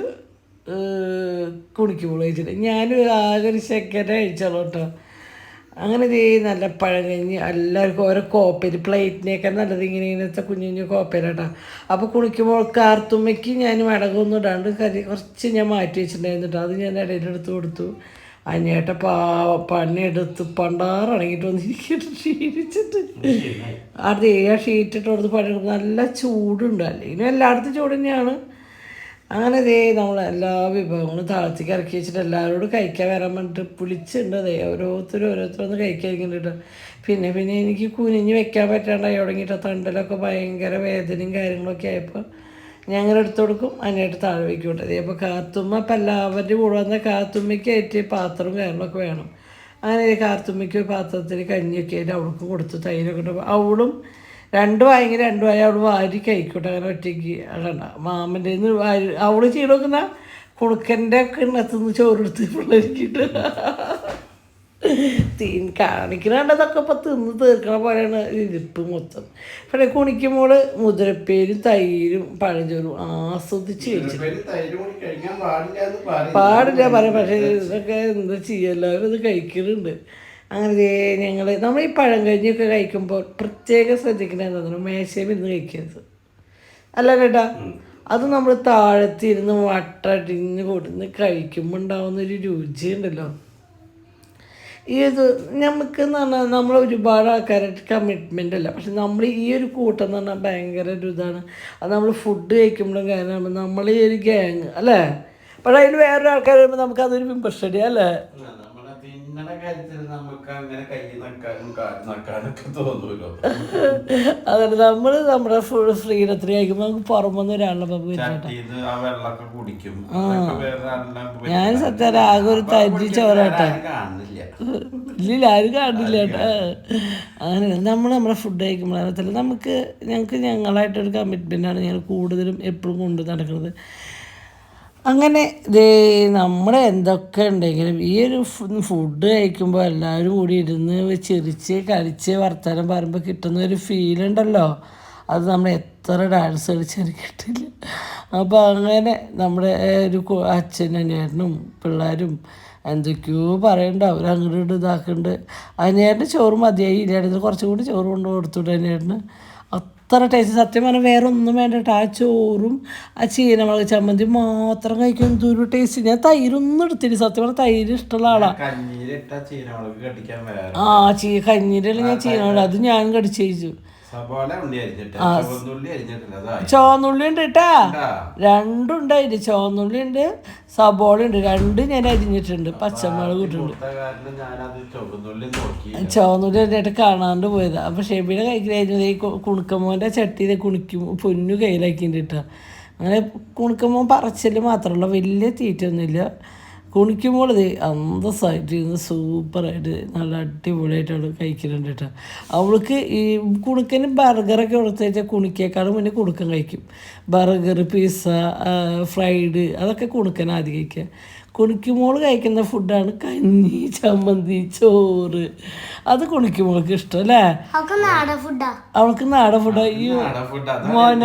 [SPEAKER 1] കുണിക്കുമ്പോൾ കഴിച്ചിട്ട്. ഞാനും ആകെ ഒരു സെക്കൻഡ് കഴിച്ചോളൂ കേട്ടോ അങ്ങനെ ചെയ്ത് നല്ല പഴങ്കഞ്ഞി എല്ലാവർക്കും ഓരോ കോപ്പയിൽ പ്ലേറ്റിനേക്കാൾ നല്ലത് ഇങ്ങനെ ഇങ്ങനത്തെ കുഞ്ഞു കുഞ്ഞു കോപ്പയിലാട്ടോ. അപ്പോൾ കുളിക്കുമ്പോൾ കാർത്തുമ്മയ്ക്ക് ഞാൻ മടകൊന്നും ഇടാണ്ട് കരി കുറച്ച് ഞാൻ മാറ്റി വെച്ചിട്ടുണ്ടായിരുന്നു കേട്ടോ. അത് ഞാൻ ഇടയിലെടുത്ത് കൊടുത്തു. അനിയേട്ട പാവ പണിയെടുത്ത് പണ്ടാറണങ്ങിയിട്ട് വന്നിരിക്കട്ട് ക്ഷീണിച്ചിട്ട്. അതേ ആ ഷീറ്റിട്ട് കൊടുത്ത് പണിയെടുക്കും നല്ല ചൂടുണ്ട്. അല്ലെങ്കിൽ എല്ലായിടത്തും ചൂട് തന്നെയാണ്. അങ്ങനെ ദേ നമ്മൾ എല്ലാ വിഭവങ്ങളും താളത്തേക്ക് ഇറക്കി വെച്ചിട്ട് എല്ലാവരോടും കഴിക്കാൻ വരാൻ വേണ്ടിയിട്ട് വിളിച്ചിട്ടുണ്ട് അതേ. ഓരോരുത്തരും ഓരോരുത്തരൊന്ന് കഴിക്കാതിരിക്കുന്നുണ്ട് പിന്നെ പിന്നെ എനിക്ക് കുനിഞ്ഞ് വെക്കാൻ പറ്റാണ്ടായി തുടങ്ങിയിട്ട്. തണ്ടലൊക്കെ ഭയങ്കര വേദനയും കാര്യങ്ങളൊക്കെ ആയപ്പോൾ ഞങ്ങൾ എടുത്തു കൊടുക്കും അതിനായിട്ട് താഴെ വയ്ക്കൂട്ടെ അതേ അപ്പോൾ കാത്തുമ്മ അപ്പം എല്ലാവരുടെയും കൂടെ വന്ന കാത്തുമ്മയ്ക്ക് ഏറ്റവും പാത്രവും കാര്യങ്ങളൊക്കെ വേണം. അങ്ങനെ ഒരു പാത്രത്തിൽ കഞ്ഞിയൊക്കെ ആയിട്ട് അവൾക്ക് കൊടുത്തു തൈരൊക്കെ അവളും രണ്ടു വായെങ്കിൽ രണ്ടു വായ അവൾ വാരി കഴിക്കട്ടെ അങ്ങനെ ഒറ്റയ്ക്ക് അതാണ്. മാമന്റെ നിന്ന് വാരി അവൾ ചെയ്ത് നോക്കുന്ന കുണുക്കന്റെ കിണ്ണത്തുനിന്ന് ചോറെടുത്ത് പിള്ളേരിക്കിട്ട്. തീൻ കാണിക്കണതൊക്കെ ഇപ്പം തിന്ന് തീർക്കണ പോലെയാണ് ഇരിപ്പ് മൊത്തം. പക്ഷേ കുണിക്കുമ്പോൾ മുതിരപ്പേരും തൈരും പഴഞ്ചോറും ആസ്വദിച്ച്
[SPEAKER 4] വെച്ചു പാടില്ല പറയും.
[SPEAKER 1] പക്ഷേ ഇതൊക്കെ എന്താ ചെയ്യുക എല്ലാവരും ഇത് കഴിക്കുന്നുണ്ട് അങ്ങനെ ഞങ്ങൾ നമ്മൾ ഈ പഴം കഴിഞ്ഞൊക്കെ കഴിക്കുമ്പോൾ പ്രത്യേകം ശ്രദ്ധിക്കണേ തോന്നുന്നു മേശയും ഇരുന്ന് കഴിക്കരുത്. അല്ല കേട്ടാ അത് നമ്മൾ താഴത്തിരുന്ന് വട്ടടിഞ്ഞ് കൊടുന്ന് കഴിക്കുമ്പോൾ ഉണ്ടാവുന്ന ഒരു രുചിയുണ്ടല്ലോ. ഈ ഇത് നമുക്ക് എന്ന് പറഞ്ഞാൽ നമ്മൾ ഒരുപാട് ആൾക്കാരായിട്ട് കമ്മിറ്റ്മെന്റ് അല്ല. പക്ഷെ നമ്മൾ ഈ ഒരു കൂട്ടം എന്ന് പറഞ്ഞാൽ ഭയങ്കര ഒരു ഇതാണ്. അത് നമ്മൾ ഫുഡ് കഴിക്കുമ്പോഴും കാര്യമാണ് നമ്മൾ ഈ ഒരു ഗ്യാങ് അല്ലേ? പക്ഷേ അതിൽ വേറൊരു ആൾക്കാർ വരുമ്പോൾ നമുക്ക് അതൊരു വിമ്പർഷടി അല്ലേ
[SPEAKER 4] ആ, നമ്മൾ തിന്നണ കാര്യത്തിൽ നമുക്ക് അങ്ങനെ കൈ നക്കാനും കാൽ നക്കാനൊക്കെ തോന്നൂലോ?
[SPEAKER 1] അതുകൊണ്ട് നമ്മൾ നമ്മുടെ ഫുൾ ഫ്രീഡത്തിന് കഴിക്കുമ്പോൾ നമുക്ക് പുറമൊന്നും ഒരാളുടെ പമ്പ്
[SPEAKER 4] ചട്ടിന്ന് ആ വെള്ളമൊക്കെ കുടിക്കും. അതൊക്കെ വേറെ
[SPEAKER 1] ഞാൻ സത്യം ആകെ ഒരു തരി ചോരാട്ട
[SPEAKER 4] ആരും കാണുന്നില്ല.
[SPEAKER 1] ഇല്ല ആരും കാണില്ല കേട്ടോ. അങ്ങനെ നമ്മൾ നമ്മുടെ ഫുഡ് കഴിക്കുമ്പോഴാണ് നമുക്ക് ഞങ്ങൾക്ക് ഞങ്ങളായിട്ടൊരു കമ്മിറ്റ്മെന്റാണ് ഞങ്ങൾ കൂടുതലും എപ്പോഴും കൊണ്ട് നടക്കുന്നത്. അങ്ങനെ ദേ നമ്മൾ എന്തൊക്കെ ഉണ്ടെങ്കിലും ഈ ഒരു ഫുഡ് കഴിക്കുമ്പോൾ എല്ലാവരും കൂടി ഇരുന്ന് ചിരിച്ച് കളിച്ച് വർത്തമാനം പറയുമ്പോൾ കിട്ടുന്ന ഒരു ഫീൽ ഉണ്ടല്ലോ. അത് നമ്മൾ എത്ര ഡാൻസ് കളിച്ചാലും കിട്ടില്ല. അപ്പോൾ അങ്ങനെ നമ്മുടെ ഒരു അച്ഛനും അനിയേട്ടനും പിള്ളേരും എന്തൊക്കെയോ പറയണ്ട. അവർ അങ്ങോട്ട് ഇതാക്കുന്നുണ്ട് അനിയേട്ടന് ചോറ് മതിയായി. ഇല്ലായിരുന്നു കുറച്ചും കൂടി ചോറ് കൊണ്ട് കൊടുത്തുവിട്ട് അനിയേട്ടന് അത്ര ടേസ്റ്റ് സത്യം പറഞ്ഞാൽ വേറെ ഒന്നും വേണ്ട കേട്ടോ ആ ചോറും ആ ചീനമുളക് ചമ്മന്തി മാത്രം കഴിക്കാൻ എന്തൊരു ടേസ്റ്റ് ഞാൻ തൈരൊന്നും എടുത്തില്ല. സത്യം പറഞ്ഞാൽ തൈര് ഇഷ്ടമുള്ള
[SPEAKER 4] ആളാണ്
[SPEAKER 1] ആ ചീ കഞ്ഞീരല്ല ഞാൻ ചീനമുളക് അത് ഞാൻ കടിച്ചു
[SPEAKER 4] ചുവന്നുള്ളി
[SPEAKER 1] ഉണ്ട് കേട്ടാ
[SPEAKER 4] ഉണ്ടാ.
[SPEAKER 1] രണ്ടുണ്ടായിട്ട് ചുവന്നുള്ളി ഉണ്ട് സബോള ഉണ്ട് രണ്ടും ഞാൻ അരിഞ്ഞിട്ടുണ്ട് പച്ചമുളക് ഇട്ടിട്ടുണ്ട്.
[SPEAKER 4] ചുവന്നുള്ളി
[SPEAKER 1] എന്നിട്ട് കാണാണ്ട് പോയതാ. അപ്പോൾ ഷെബിയുടെ കഴിക്കുന്നത് ഈ കുണുക്കമ്മോന്റെ ചട്ടിയിൽ കുണിക്കും പൊന്നു കയ്യിലാക്കിയിട്ട് അങ്ങനെ കുണുക്കമ്മോൻ പറച്ചിൽ മാത്രമല്ല വലിയ തീറ്റൊന്നുമില്ല കുണിക്കുമ്പോൾ ഇത് അന്തസ്സായിട്ട് ഇരുന്ന് സൂപ്പറായിട്ട് നല്ല അടിപൊളിയായിട്ട് അവൾ കഴിക്കുന്നുണ്ട് കേട്ടോ അവൾക്ക് ഈ കുണുക്കന് ബർഗറൊക്കെ കൊടുത്തേച്ചാൽ കുണിക്കേക്കാളും മുന്നേ കുണുക്കൻ കഴിക്കും. ബർഗർ പിസ്സ ഫ്രൈഡ് അതൊക്കെ കുണുക്കൻ ആദ്യം കഴിക്കുക. കുണിക്കുമോൾ കഴിക്കുന്ന ഫുഡാണ് കഞ്ഞി ചമ്മന്തി ചോറ്. അത് കുണിക്കുമോൾക്ക് ഇഷ്ടം അല്ലേ?
[SPEAKER 5] അവൾക്ക് നാടൻ ഫുഡാ.
[SPEAKER 1] അവൾക്ക് നാടൻ ഫുഡ്. അയ്യോ മോന.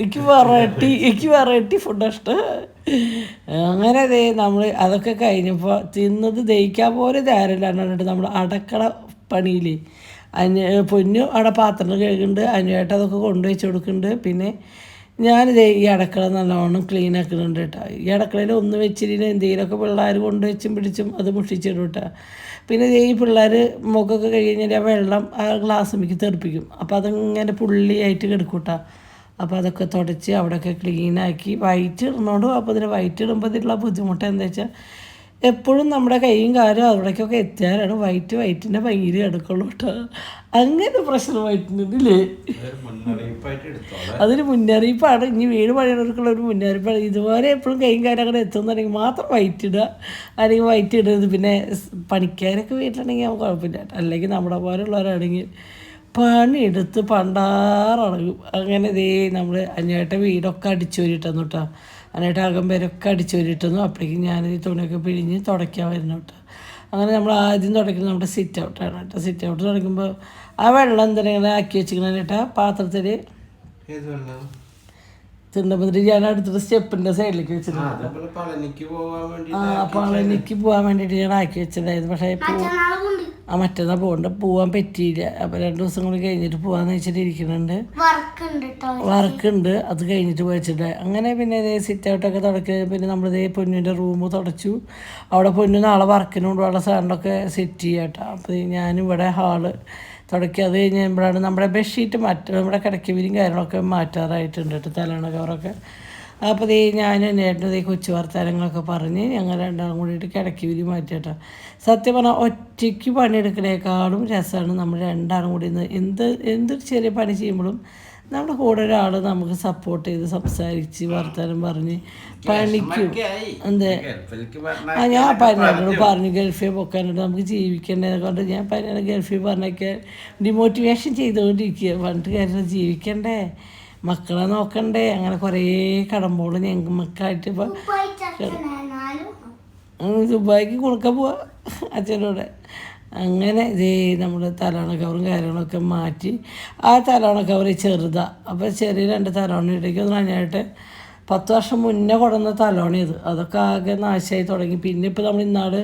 [SPEAKER 1] എനിക്ക് വെറൈറ്റി എനിക്ക് വെറൈറ്റി ഫുഡ് ഇഷ്ടം. അങ്ങനെ ദേ നമ്മൾ അതൊക്കെ കഴിഞ്ഞപ്പോൾ തിന്നത് ദഹിക്കാൻ പോലെ ധാരല്ലാണ്ട് നമ്മൾ അടക്കള പണിയിൽ അന്യ പൊന്നു അവിടെ പാത്രം കഴുകുന്നുണ്ട് അനുവേട്ട അതൊക്കെ കൊണ്ടുവച്ച് കൊടുക്കുന്നുണ്ട്. പിന്നെ ഞാൻ ഞാനിത് ഈ അടക്കള നല്ലോണം ക്ലീൻ ആക്കുന്നുണ്ട് കേട്ടോ. ഈ അടക്കളയിൽ ഒന്ന് വെച്ചിട്ട് എന്തെങ്കിലുമൊക്കെ പിള്ളേർ കൊണ്ടുവച്ചും പിടിച്ചും അത് മുഷിച്ചിടും കേട്ടോ. പിന്നെ ദേ ഈ പിള്ളേർ മുഖമൊക്കെ കഴിഞ്ഞാൽ ആ വെള്ളം ആ ഗ്ലാസ് മിക്ക് തെറിപ്പിക്കും. അപ്പോൾ അതിങ്ങനെ പുള്ളിയായിട്ട് കിടക്കൂട്ടാ അപ്പോൾ അതൊക്കെ തുടച്ച് അവിടെയൊക്കെ ക്ലീനാക്കി വൈറ്റ് ഇടുന്നോണ്ട് അപ്പോൾ ഇതിന് വൈറ്റ് ഇടുമ്പോൾ ഇതിലുള്ള ബുദ്ധിമുട്ട് എന്താ വെച്ചാൽ എപ്പോഴും നമ്മുടെ കൈയും കാലും അവിടേക്കൊക്കെ എത്തിയാലാണ് വൈറ്റ് വൈറ്റിന്റെ ഭംഗിയിൽ എടുക്കുള്ളൂ കേട്ടോ. അങ്ങനെ പ്രശ്നം വൈറ്റിനില്ലേ അതൊരു മുന്നറിയിപ്പാണ്. ഇനി വീട് പണിയുന്നവർക്കുള്ള ഒരു മുന്നറിയിപ്പാണ്. ഇതുപോലെ എപ്പോഴും കൈയും കാലും അങ്ങനെ എത്തുന്നുണ്ടെങ്കിൽ മാത്രം വൈറ്റ് ഇടുക. അല്ലെങ്കിൽ വൈറ്റ് ഇടരുത്. പിന്നെ പണിക്കാരൊക്കെ വീട്ടിലുണ്ടെങ്കിൽ നമുക്ക് കുഴപ്പമില്ല. അല്ലെങ്കിൽ നമ്മുടെ പോലുള്ളവരാണെങ്കിൽ പണിയെടുത്ത് പണ്ടാറളകും അങ്ങനെ ദേ നമ്മൾ അനിയേട്ട വീടൊക്കെ അടിച്ചോരിട്ടെന്നു കേട്ടോ അനിയേട്ട അകം പേരൊക്കെ അടിച്ചോരിട്ടെന്നു. അപ്പോഴേക്കും ഞാൻ ഈ തുണിയൊക്കെ പിഴിഞ്ഞ് തുടയ്ക്കാൻ വരുന്നു കേട്ടോ അങ്ങനെ നമ്മൾ ആദ്യം തുടയ്ക്കുന്നത് നമ്മുടെ സിറ്റ് ഔട്ടാണ് കേട്ടോ സിറ്റ് ഔട്ട് തുടയ്ക്കുമ്പോൾ ആ വെള്ളം എന്തെങ്കിലും ആക്കി വെച്ചിരിക്കണേട്ടാ പാത്രത്തിൽ
[SPEAKER 4] വെള്ളം?
[SPEAKER 1] തിണ്ടപ്പത്തിരി ഞാൻ അടുത്തിട്ട് സ്റ്റെപ്പിന്റെ സൈഡിലേക്ക് വെച്ചിട്ടുണ്ട്.
[SPEAKER 4] ആ, പളനിക്ക് പോവാൻ
[SPEAKER 1] വേണ്ടിട്ട് ഞാൻ ആക്കി വെച്ചിട്ടുണ്ടായിരുന്നു. പക്ഷേ ആ മറ്റന്നാ പോകണ്ട പോവാൻ പറ്റിയില്ല. അപ്പൊ രണ്ടു ദിവസം കൂടി കഴിഞ്ഞിട്ട് പോവാന്ന് വെച്ചിട്ട് ഇരിക്കുന്നുണ്ട്.
[SPEAKER 5] വർക്ക് ഉണ്ട്
[SPEAKER 1] അത്. കഴിഞ്ഞിട്ട് പോയിച്ചിട്ട് അങ്ങനെ പിന്നെ ഇതേ സിറ്റ് ഔട്ടൊക്കെ തുടക്കുക പിന്നെ നമ്മളിതേ പൊന്നിന്റെ റൂം തുടച്ചു. അവിടെ പൊന്നു നാളെ വർക്കിന് കൊണ്ടുപോകാനുള്ള സാധനങ്ങളൊക്കെ സെറ്റ് ചെയ്യാട്ടോ. അപ്പൊ അപ്പോൾ ഞാനിവിടെ ഹാൾ തുടക്കി അത് കഴിഞ്ഞ് കഴിയുമ്പോഴാണ് നമ്മുടെ ബെഡ്ഷീറ്റ് മാറ്റുക നമ്മുടെ കിടക്കവിരിയും കാര്യങ്ങളൊക്കെ മാറ്റാറായിട്ടുണ്ട് കേട്ടോ തലണ കവറൊക്കെ. അപ്പോൾ ദേ ഞാനും ഏട്ടനും ഈ കൊച്ചു വർത്താനങ്ങളൊക്കെ പറഞ്ഞ് ഞങ്ങൾ രണ്ടാളും കൂടിയിട്ട് കിടക്കവിരി മാറ്റി കേട്ടോ. സത്യം പറഞ്ഞാൽ ഒറ്റയ്ക്ക് പണിയെടുക്കണേക്കാളും രസമാണ് നമ്മൾ രണ്ടാളും കൂടി എന്ത് എന്തൊരു ചെറിയ പണി ചെയ്യുമ്പോഴും നമ്മുടെ കൂടെ ഒരാൾ നമുക്ക് സപ്പോർട്ട് ചെയ്ത് സംസാരിച്ച് വർത്തമാനം പറഞ്ഞ് പണിക്കും. എന്തേ ആ ഞാൻ പറഞ്ഞു. പറഞ്ഞു ഗൾഫിൽ പൊക്കാനായിട്ട് നമുക്ക് ജീവിക്കണ്ടേ കൊണ്ട് ഞാൻ പനിയോട് ഗൾഫിൽ പറഞ്ഞൊക്കെ ഡിമോട്ടിവേഷൻ ചെയ്തുകൊണ്ടിരിക്കുക പണ്ട് കാര്യം ജീവിക്കണ്ടേ. മക്കളെ നോക്കണ്ടേ. അങ്ങനെ കുറേ കടമ്പോൾ ഞങ്ങൾക്കായിട്ട്
[SPEAKER 5] ചക്കനാലും
[SPEAKER 1] ദുബായിക്ക് കൊടുക്കാൻ പോവാ അച്ഛനോടെ. അങ്ങനെ ഇതേ നമ്മൾ തലോണ കവറും കാര്യങ്ങളൊക്കെ മാറ്റി. ആ തലോണ കവർ ചെറുതാണ് അപ്പോൾ ചെറിയ രണ്ട് തലോണ ഇടയ്ക്ക് നന്നായിട്ട് പത്ത് വർഷം മുന്നേ കൊടുന്ന തലോണ ഇത്. അതൊക്കെ ആകെ നാശമായി തുടങ്ങി. പിന്നെ ഇപ്പോൾ നമ്മൾ ഇന്നാട്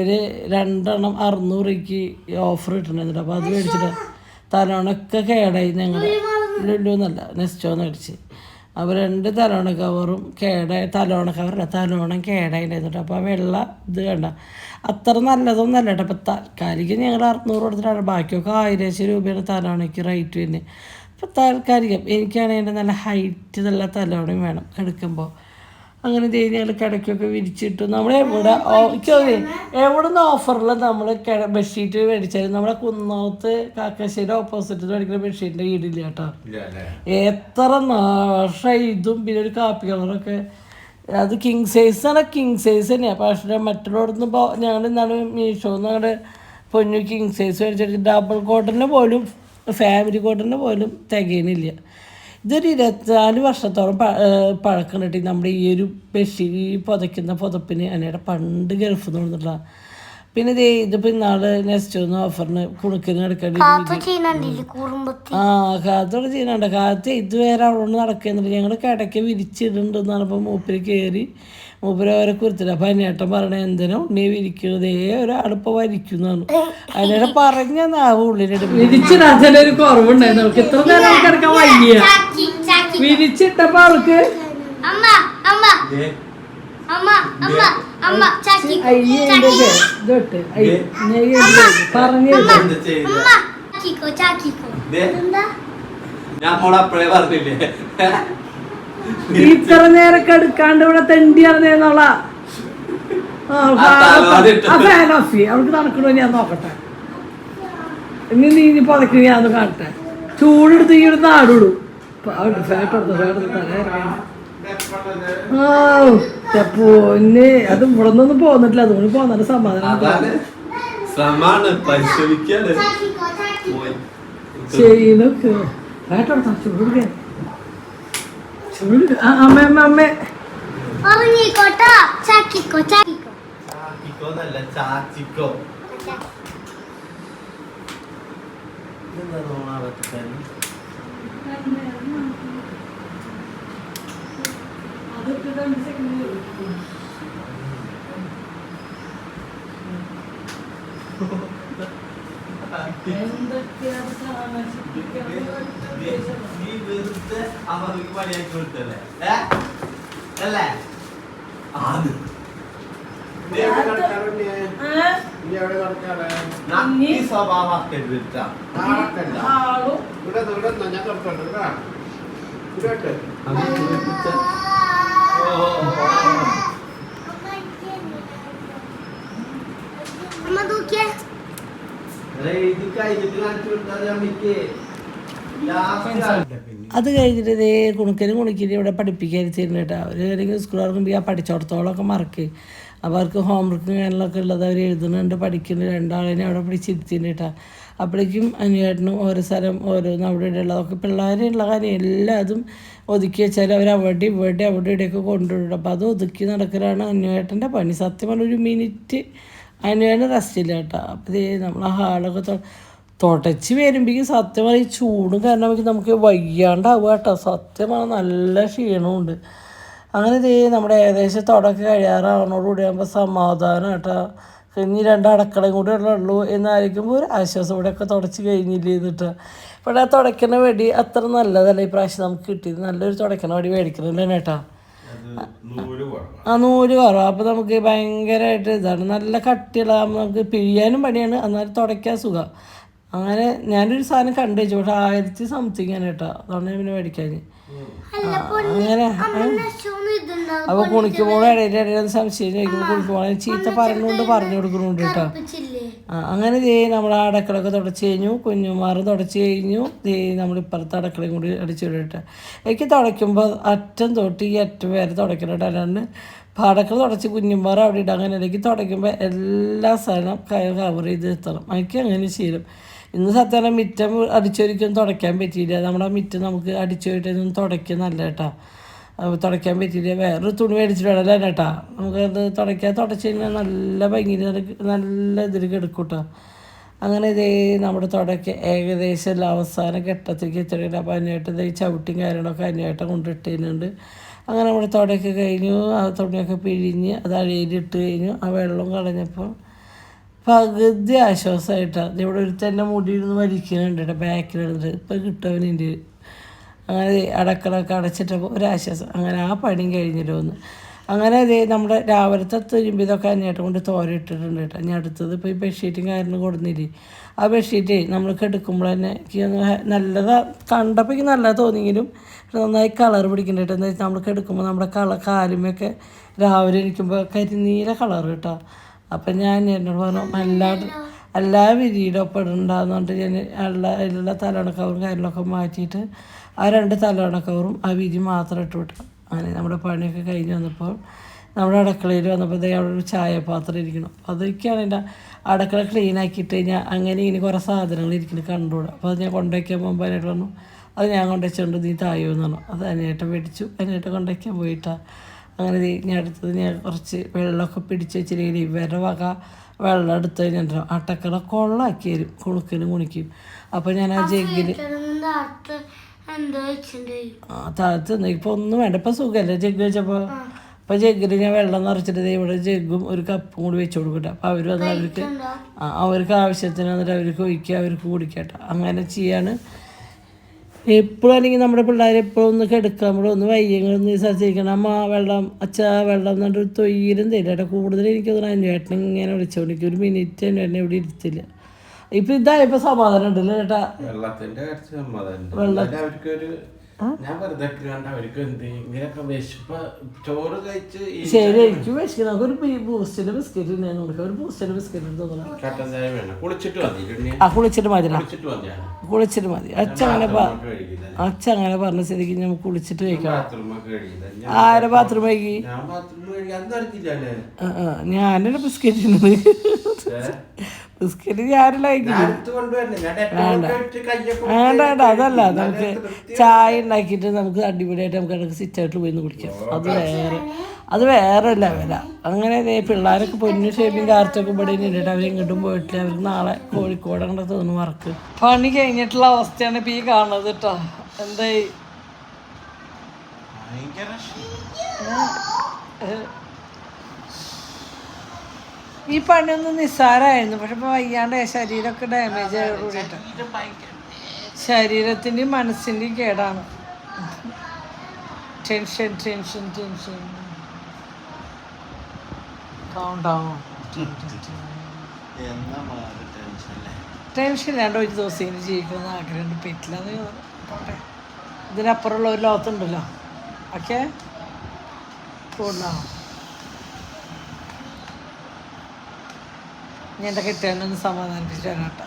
[SPEAKER 1] ഒരു രണ്ടെണ്ണം അറുന്നൂറിക്ക് ഓഫർ കിട്ടണുണ്ട് അപ്പോൾ അത് മേടിച്ചിട്ട് തലോണൊക്കെ കേടായി ഞങ്ങൾ ലുല്ലു എന്നല്ല നെസ്റ്റോന്ന് മേടിച്ച്. അപ്പോൾ രണ്ട് തലോണ കവറും കേട തലോണ കവറല്ല തലോണം കേടായിട്ടുണ്ടായിരുന്നു അപ്പോൾ ആ വെള്ള ഇത് കണ്ട. അത്ര നല്ലതൊന്നും അല്ല കേട്ടോ. അപ്പോൾ താൽക്കാലികം ഞങ്ങൾ അറുന്നൂറ് കൊടുത്തിട്ടാണ്. ബാക്കിയൊക്കെ ആയിരം രൂപയാണ് തലോണയ്ക്ക് റേറ്റ് വരുന്നത്. അപ്പോൾ താൽക്കാലികം എനിക്കാണെങ്കിൽ നല്ല ഹൈറ്റ് നല്ല തലോണയും വേണം എടുക്കുമ്പോൾ അങ്ങനെ ചെയ്ത് ഞങ്ങൾ കിടക്കൊക്കെ വിരിച്ചിട്ടു. നമ്മൾ എവിടെ എവിടെ നിന്ന് ഓഫറിൽ നമ്മൾ കിട ബെഡ്ഷീറ്റ് മേടിച്ചാലും നമ്മളെ കുന്നോത്ത് കാക്കശ്ശേരി ഓപ്പോസിറ്റ് മേടിക്കുന്ന ബെഡ്ഷീറ്റിന്റെ വീടില്ല കേട്ടോ? എത്ര നാഷം ഇതും പിന്നെ ഒരു കാപ്പി കളറൊക്കെ അത് കിങ് സൈസ് ആണ് കിങ് സൈസ് തന്നെയാണ് പക്ഷേ മറ്റുള്ളടത്തുനിന്ന് ഇപ്പോൾ ഞങ്ങൾ ഇന്നാണ് മീഷോന്ന് ഞങ്ങളുടെ പൊന്നു കിങ് സൈസ് മേടിച്ചിട്ട് ഡബിൾ കോട്ടന് പോലും ഫാമിലി കോട്ടന് പോലും തികയണില്ല. ഇതൊരു ഇരുപത്തിനാല് വർഷത്തോളം പഴക്കം കിട്ടി നമ്മുടെ ഈ ഒരു ഈ പുതയ്ക്കുന്ന പുതപ്പിന് അതിനിടെ പണ്ട് ഗൾഫിൽ നിന്ന് കൊടുത്തിട്ടുള്ള പിന്നെ ദേ ഇതിപ്പോൾ ഇന്നാൾ നെക്സ്റ്റ് ഒന്ന് ഓഫറിന് കുണുക്കിന് എടുക്കേണ്ടി ആ കാത്തോടെ ചെയ്യുന്നുണ്ട്. കാത്ത് ഇതുവരെ അവളോട് നടക്കുന്നില്ല ഞങ്ങൾ കിടക്ക് വിരിച്ചിടുന്നുണ്ടെന്നാണ് പറഞ്ഞപ്പോൾ മൂപ്പര് കയറി മൂപ്പര് അവരെ കുറിച്ചില്ല അപ്പം അന്നേട്ടൻ പറഞ്ഞ എന്തിനാ ഉണ്ണി വിരിക്കുന്നത് ഏ ഒരാളിപ്പോ വരിക്കുന്നാണ്. അതിനെ പറഞ്ഞ ആ ഉള്ളിലിട്ട്
[SPEAKER 2] ഒരു കുറവുണ്ടായിരുന്നു. അവൾക്ക് ഇത്ര നേരം കിടക്കാൻ വയ്യ.
[SPEAKER 5] ചാക്കി ചാക്കി.
[SPEAKER 2] വിരിച്ചിട്ടപ്പോ അവൾക്ക്
[SPEAKER 5] അമ്മ അമ്മ. അമ്മ അമ്മ അമ്മ ചാക്കി
[SPEAKER 2] അയ്യന്റെ ഇതൊട്ട് പറഞ്ഞു
[SPEAKER 5] അമ്മ ചാക്കിക്കോ ചാക്കിക്കോ. എന്താ
[SPEAKER 4] നമ്മളപ്പഴേ പറഞ്ഞില്ലേ?
[SPEAKER 2] ഇത്ര നേരം കെടുക്കാണ്ട് ഇവിടെ തെണ്ടി ചെയ്യ. അവൾക്ക് നടക്കണോ ഞാൻ നോക്കട്ടെ. ഇനി നീ ഇനി പുതക്കണ ഞാൻ കാണട്ടെ. ചൂടെടുത്ത് ഈ ഒരു നാടുള്ളൂ പൊന്നെ. അത് ഇവിടെ നിന്നൊന്നും പോന്നിട്ടില്ല. അതുകൊണ്ട് പോന്നിട്ട് സമാധാനം
[SPEAKER 4] ശ്രമാണ് പരിശ്രമിക്കാണ്
[SPEAKER 5] ചാക്കിക്കോ ചാക്കി
[SPEAKER 2] ചെയ്യുന്നൊക്കെ കേട്ടോ ചൂടുക ചൂടുക അമ്മ അമ്മ അമ്മ.
[SPEAKER 5] ഉറങ്ങിക്കോട്ടോ. ചാക്കിക്കോ ചാക്കിക്കോ.
[SPEAKER 4] ചാക്കിക്കോന്നല്ല ചാച്ചിക്കോ. ഇതെന്താ തോന്നാ പറ്റാൻ നീ വെറുതെ അവർക്ക് പണിയാക്കി കൊടുത്തല്ലേ? അല്ലേ ആണ്. ഇവിടെ ഇവിടെ ഞാൻ തുറക്കണ്ട, കേട്ടാ. അത് കഴിഞ്ഞിട്ട്
[SPEAKER 1] ഇതേ കുണുക്കനും കുണുക്കിനും ഇവിടെ പഠിപ്പിക്കാതിരുന്നു കേട്ടോ. അവർ ഏതെങ്കിലും സ്കൂളുകാർക്കും ആ പഠിച്ചോടത്തോളമൊക്കെ മറക്ക് അപ്പോൾ അവർക്ക് ഹോംവർക്കും കാര്യങ്ങളൊക്കെ ഉള്ളത് അവർ എഴുതുന്നുണ്ട് പഠിക്കുന്നുണ്ട്. രണ്ടാളിനെ അവിടെ പിടിച്ചിരുത്തിണ്ട് കേട്ടോ. അപ്പോഴേക്കും അനുവേട്ടനും ഓരോ സ്ഥലം ഓരോന്നും അവിടെ ഇവിടെ ഉള്ളതൊക്കെ പിള്ളേരുള്ള കാര്യം എല്ലാതും ഒതുക്കി വെച്ചാൽ അവർ അവിടെ ഇവിടെ അവിടെ ഇവിടെയൊക്കെ കൊണ്ടുവിടും. അപ്പോൾ അത് ഒതുക്കി നടക്കലാണ് അനുവേട്ടന്റെ പണി. സത്യം പറഞ്ഞ ഒരു മിനിറ്റ് അനുവേട്ടൻ റെസ്റ്റ് ഇല്ല കേട്ടോ. അപ്പോൾ ഇത് നമ്മൾ ആ ഹാളൊക്കെ തുടച്ച് വരുമ്പോഴേക്കും സത്യം പറഞ്ഞാൽ ഈ ചൂടും കാരണം നമുക്ക് വയ്യാണ്ടാവുക കേട്ടോ. സത്യമാണ് നല്ല ക്ഷീണമുണ്ട്. അങ്ങനെ ഇതേ നമ്മുടെ ഏകദേശം തുടക്കം കഴിയാറാവണോടുകൂടി ആകുമ്പോൾ സമാധാനം കേട്ടോ. ഇനി രണ്ട് അടക്കളയും കൂടെ ഉള്ളൂ എന്നായിരിക്കുമ്പോൾ ഒരു ആശ്വാസം ഇവിടെയൊക്കെ തുടച്ച് കഴിഞ്ഞില്ലേ എന്നിട്ട്. ഇവിടെ ആ തുടയ്ക്കണ വെടി അത്ര നല്ലതല്ല ഈ പ്രാവശ്യം നമുക്ക് കിട്ടിയത്. നല്ലൊരു തുടയ്ക്കണ വെടി മേടിക്കണല്ലേ കേട്ടോ ആ നൂൽ കുറവ്. അപ്പോൾ നമുക്ക് ഭയങ്കരമായിട്ട് ഇതാണ്. നല്ല കട്ടികളാകുമ്പോൾ നമുക്ക് പിഴിയാനും പണിയാണ്. എന്നാലും തുടയ്ക്കാൻ സുഖം. അങ്ങനെ ഞാനൊരു സാധനം കണ്ടു വെച്ചു. പക്ഷേ ആയിരത്തി സംതിങ് ആണ് കേട്ടോ. അതുകൊണ്ട് പിന്നെ മേടിക്കാൻ. അങ്ങനെ
[SPEAKER 5] കുണിക്ക് ഇതുണ്ടാവും
[SPEAKER 1] അപ്പോൾ കുണിക്കുമ്പോൾ ഇടയിൽ ഇടയിൽ സംശയം ചോദിക്കുമ്പോൾ പോണ. ചീത്ത പറഞ്ഞുകൊണ്ട് പറഞ്ഞു കൊടുക്കുന്നുണ്ട് കേട്ടോ. അങ്ങനെ ദേ നമ്മൾ ആ അടക്കളൊക്കെ തുടച്ച് കഴിഞ്ഞു. കുഞ്ഞുമാറ് തുടച്ച് കഴിഞ്ഞു. ദേ നമ്മൾ ഇപ്പുറത്തെ അടക്കളയും കൂടി അടിച്ചു വിടട്ടെ എനിക്ക് തുടയ്ക്കുമ്പോൾ അറ്റം തൊട്ട് ഈ അറ്റം വരെ തുടയ്ക്കണം അല്ലാണ്ട് പാടക്കൾ തുടച്ച് കുഞ്ഞുമാർ അവിടെ ഇടുക അങ്ങനെ എനിക്ക് തുടയ്ക്കുമ്പോൾ എല്ലാ സ്ഥലം കവർ ചെയ്ത് എത്തണം. എനിക്ക് അങ്ങനെ ശീലം. ഇന്ന് സത്യം മിറ്റം അടിച്ചൊരിക്കും തുടയ്ക്കാൻ പറ്റിയില്ല. നമ്മുടെ മിറ്റം നമുക്ക് അടിച്ചൊരിട്ടൊന്നും തുടയ്ക്കുക നല്ല കേട്ടാ. തുടയ്ക്കാൻ പറ്റിയില്ല. വേറൊരു തുണി മേടിച്ചിട്ട് വേണം കേട്ടാ നമുക്കത് തുടയ്ക്കാൻ തുടച്ച് കഴിഞ്ഞാൽ നല്ല ഭംഗിയിൽ നല്ല ഇതിൽ കിടക്കും അങ്ങനെ ഇതേ നമ്മുടെ തുടയ്ക്ക് ഏകദേശം എല്ലാ അവസാന ഘട്ടത്തിലേക്ക് എത്തിയിട്ടുണ്ട്. അപ്പോൾ അതിനായിട്ട് ഇതേ ചവിട്ടിയും കാര്യങ്ങളൊക്കെ അതിനായിട്ട് കൊണ്ടിട്ടുണ്ട് അങ്ങനെ നമ്മുടെ തുടയൊക്കെ കഴിഞ്ഞു. ആ തുണിയൊക്കെ പിഴിഞ്ഞ് അത് അഴിയിലിട്ട് കഴിഞ്ഞു. ആ വെള്ളം കളഞ്ഞപ്പോൾ പകുതി ആശ്വാസമായിട്ടാണ് ഇവിടെ ഒരു തന്നെ മുടിയിരുന്ന് വലിക്കുന്നുണ്ട് കേട്ടോ ബാക്കിലുള്ളത്. ഇപ്പം കിട്ടവനിന്റെ അങ്ങനെ അടക്കളൊക്കെ അടച്ചിട്ടപ്പോൾ ഒരാശ്വാസം. അങ്ങനെ ആ പണിയും കഴിഞ്ഞിട്ട് വന്ന് അങ്ങനെ അതേ നമ്മുടെ രാവിലത്തെ തുരുമ്പ് ഇതൊക്കെ അന്വേട്ടം കൊണ്ട് തോര ഇട്ടിട്ടുണ്ട് കേട്ടോ. ഞാൻ അടുത്തത് ഇപ്പോൾ ഈ ബെഡ്ഷീറ്റും കാരണം കൊടുന്നില്ലേ. ആ ബെഡ്ഷീറ്റ് നമ്മൾ എടുക്കുമ്പോൾ തന്നെ നല്ലതാ കണ്ടപ്പോൾ നല്ലത് തോന്നിയെങ്കിലും നന്നായി കളർ പിടിക്കുന്നുണ്ട് കേട്ടോ. വെച്ചാൽ നമ്മൾ എടുക്കുമ്പോൾ നമ്മുടെ കള കാലുമൊക്കെ രാവിലെ ഇരിക്കുമ്പോൾ കരിനീല കളർ കേട്ടോ. അപ്പം ഞാൻ എന്നോട് പറഞ്ഞു എല്ലാ എല്ലാ വിരിയുടെ ഒപ്പം ഞാൻ എല്ലാ അതിലുള്ള തലോണ കവറും കാര്യങ്ങളൊക്കെ മാറ്റിയിട്ട് ആ രണ്ട് തലോണ കവറും ആ വിരി മാത്രം ഇട്ട് വിട്ടു. അങ്ങനെ നമ്മുടെ പണിയൊക്കെ കഴിഞ്ഞ് വന്നപ്പോൾ നമ്മുടെ അടുക്കളയിൽ വന്നപ്പോൾ ദേ അവിടെ ഒരു ചായപാത്രം ഇരിക്കണം അപ്പോൾ അതൊക്കെയാണ് എന്റെ അടുക്കള ക്ലീൻ ആക്കിയിട്ട് കഴിഞ്ഞാൽ അങ്ങനെ ഇനി കുറേ സാധനങ്ങൾ ഇരിക്കുന്നത് കണ്ടുകൂടാ. അപ്പോൾ അത് ഞാൻ കൊണ്ടുവയ്ക്കാൻ പോകുമ്പോൾ അതിനായിട്ട് പറഞ്ഞു അത് ഞാൻ കൊണ്ടുവച്ചുകൊണ്ട് നീ തായോ എന്ന് പറഞ്ഞു. അത് അതിനായിട്ട് മേടിച്ചു. അതിനായിട്ട് കൊണ്ടുവയ്ക്കാൻ പോയിട്ടാണ് അങ്ങനെ ഞാൻ അടുത്തത് ഞാൻ കുറച്ച് വെള്ളമൊക്കെ പിടിച്ച് വെച്ചില്ലെങ്കിൽ ഇവരുടെ വക വെള്ളം എടുത്ത് കഴിഞ്ഞാൽ അട്ടക്കട കൊള്ളാക്കി തരും. കുണുക്കിനും കുണിക്കും. അപ്പോൾ ഞാൻ ആ ജഗ്ഗിൽ താഴത്ത് ഇപ്പോൾ ഒന്നും വേണ്ട. ഇപ്പം സുഖമല്ലേ ജഗ്ഗ് വെച്ചപ്പോൾ അപ്പോൾ ജഗ്ഗിൽ ഞാൻ വെള്ളം നിറച്ചിട്ട് ഇവിടെ ജഗ്ഗും ഒരു കപ്പും കൂടി വെച്ച് കൊടുക്കട്ടെ. അപ്പോൾ അവർ വന്ന് അവർക്ക് അവർക്ക് ആവശ്യത്തിന് വന്നിട്ട് അവർക്ക് ഒഴിക്കുക അവർക്ക് കുടിക്കട്ടെ. അങ്ങനെ ചെയ്യാണ് എപ്പോഴും അല്ലെങ്കിൽ നമ്മുടെ പിള്ളേർ എപ്പോഴും ഒന്ന് കിടക്കുമ്പോൾ ഒന്ന് വയ്യങ്ങളൊന്ന് സജ്ജിക്കണം അമ്മ വെള്ളം അച്ഛാ വെള്ളം എന്നിട്ട് ഒരു തൊയ്യിലും തരില്ല. കേട്ടോ കൂടുതൽ എനിക്ക് തോന്നുന്നു അന്വേഷണം ഇങ്ങനെ വിളിച്ചോണ്ടിരിക്കും ഒരു മിനിറ്റ് എന്നെ ഇവിടെ ഇരുത്തില്ല. ഇപ്പം ഇതായപ്പോൾ സമാധാനം ഉണ്ടല്ലോ ചേട്ടാ
[SPEAKER 4] വെള്ളത്തിന്റെ ഞാൻ വെറുതെ കണ്ട അവർക്ക് എന്ത്? ഇങ്ങനെയൊക്കെ വിശപ്പ് ചോറ് കഴിച്ച് ഈ
[SPEAKER 1] ശരി എനിക്ക് വിശക്കണം. ഒരു ബൂസ്റ്റിന്റെ ബിസ്ക്കറ്റ് ഞാൻ കൊടുക്കാം ഒരു ബിസ്ക്കറ്റ്
[SPEAKER 4] കുളിച്ചിട്ട് വന്നിട്ടുണ്ട്
[SPEAKER 1] ആ കുളിച്ചിട്ട്
[SPEAKER 4] കുളിച്ചിട്ട്
[SPEAKER 1] കുളിച്ചിട്ട് മതി. അങ്ങനെ പറഞ്ഞ സ്ഥിതിക്ക് നമുക്ക് കുളിച്ചിട്ട് കഴിക്കണം ആരെ ബാത്റൂം കഴുകി
[SPEAKER 4] ഞാൻ ബാത്റൂം കഴുകി അന്ന് അറിഞ്ഞില്ലല്ലേ
[SPEAKER 1] ആ, ആ, ഞാനൊരു ബിസ്ക്കറ്റ് ബിസ്ക്കറ്റ് വേണ്ട. വേണ്ട അതല്ല. നമുക്ക് ചായ ഉണ്ടാക്കിയിട്ട് നമുക്ക് അടിപൊളിയായിട്ട് നമുക്ക് ഇടയ്ക്ക് സിറ്റായിട്ട് പോയി കുടിക്കാം. അത് വേറെ അത് വേറെ ലെവലാ അങ്ങനെ പിള്ളേരൊക്കെ പൊന്നു ഷേപ്പിയും കാർച്ചൊക്കെ ഇവിടെ ഇട്ടിട്ട് അവർ ഇങ്ങോട്ടും പോയിട്ടില്ല. അവർക്ക് നാളെ കോഴിക്കോട് അങ്ങോട്ട് തോന്നുന്നു വർക്ക്. പണി കഴിഞ്ഞിട്ടുള്ള അവസ്ഥയാണ് ഇപ്പം ഈ കാണുന്നത് കേട്ടോ എന്തായി? ഈ പണിയൊന്നും നിസ്സാരമായിരുന്നു പക്ഷെ ഇപ്പോൾ വയ്യാണ്ട് ശരീരമൊക്കെ ഡാമേജ് കൂടിയിട്ട്. ശരീരത്തിന്റെയും മനസ്സിന്റെയും കേടാണ്. ടെൻഷൻ ടെൻഷൻ ടെൻഷൻ
[SPEAKER 4] ടെൻഷൻ
[SPEAKER 1] ഇല്ലാണ്ട് ഒരു ദിവസം ഇനി ജീവിക്കണമെന്ന് ആഗ്രഹമുണ്ട്. പറ്റില്ലെന്ന് പോട്ടെ. ഇതിനപ്പുറമുള്ള ഒരു ലോകത്തുണ്ടല്ലോ. ഓക്കെ കൂടുതലാവും ഞാൻ എന്റെ കെട്ടിയാനൊന്ന് കേട്ടോ.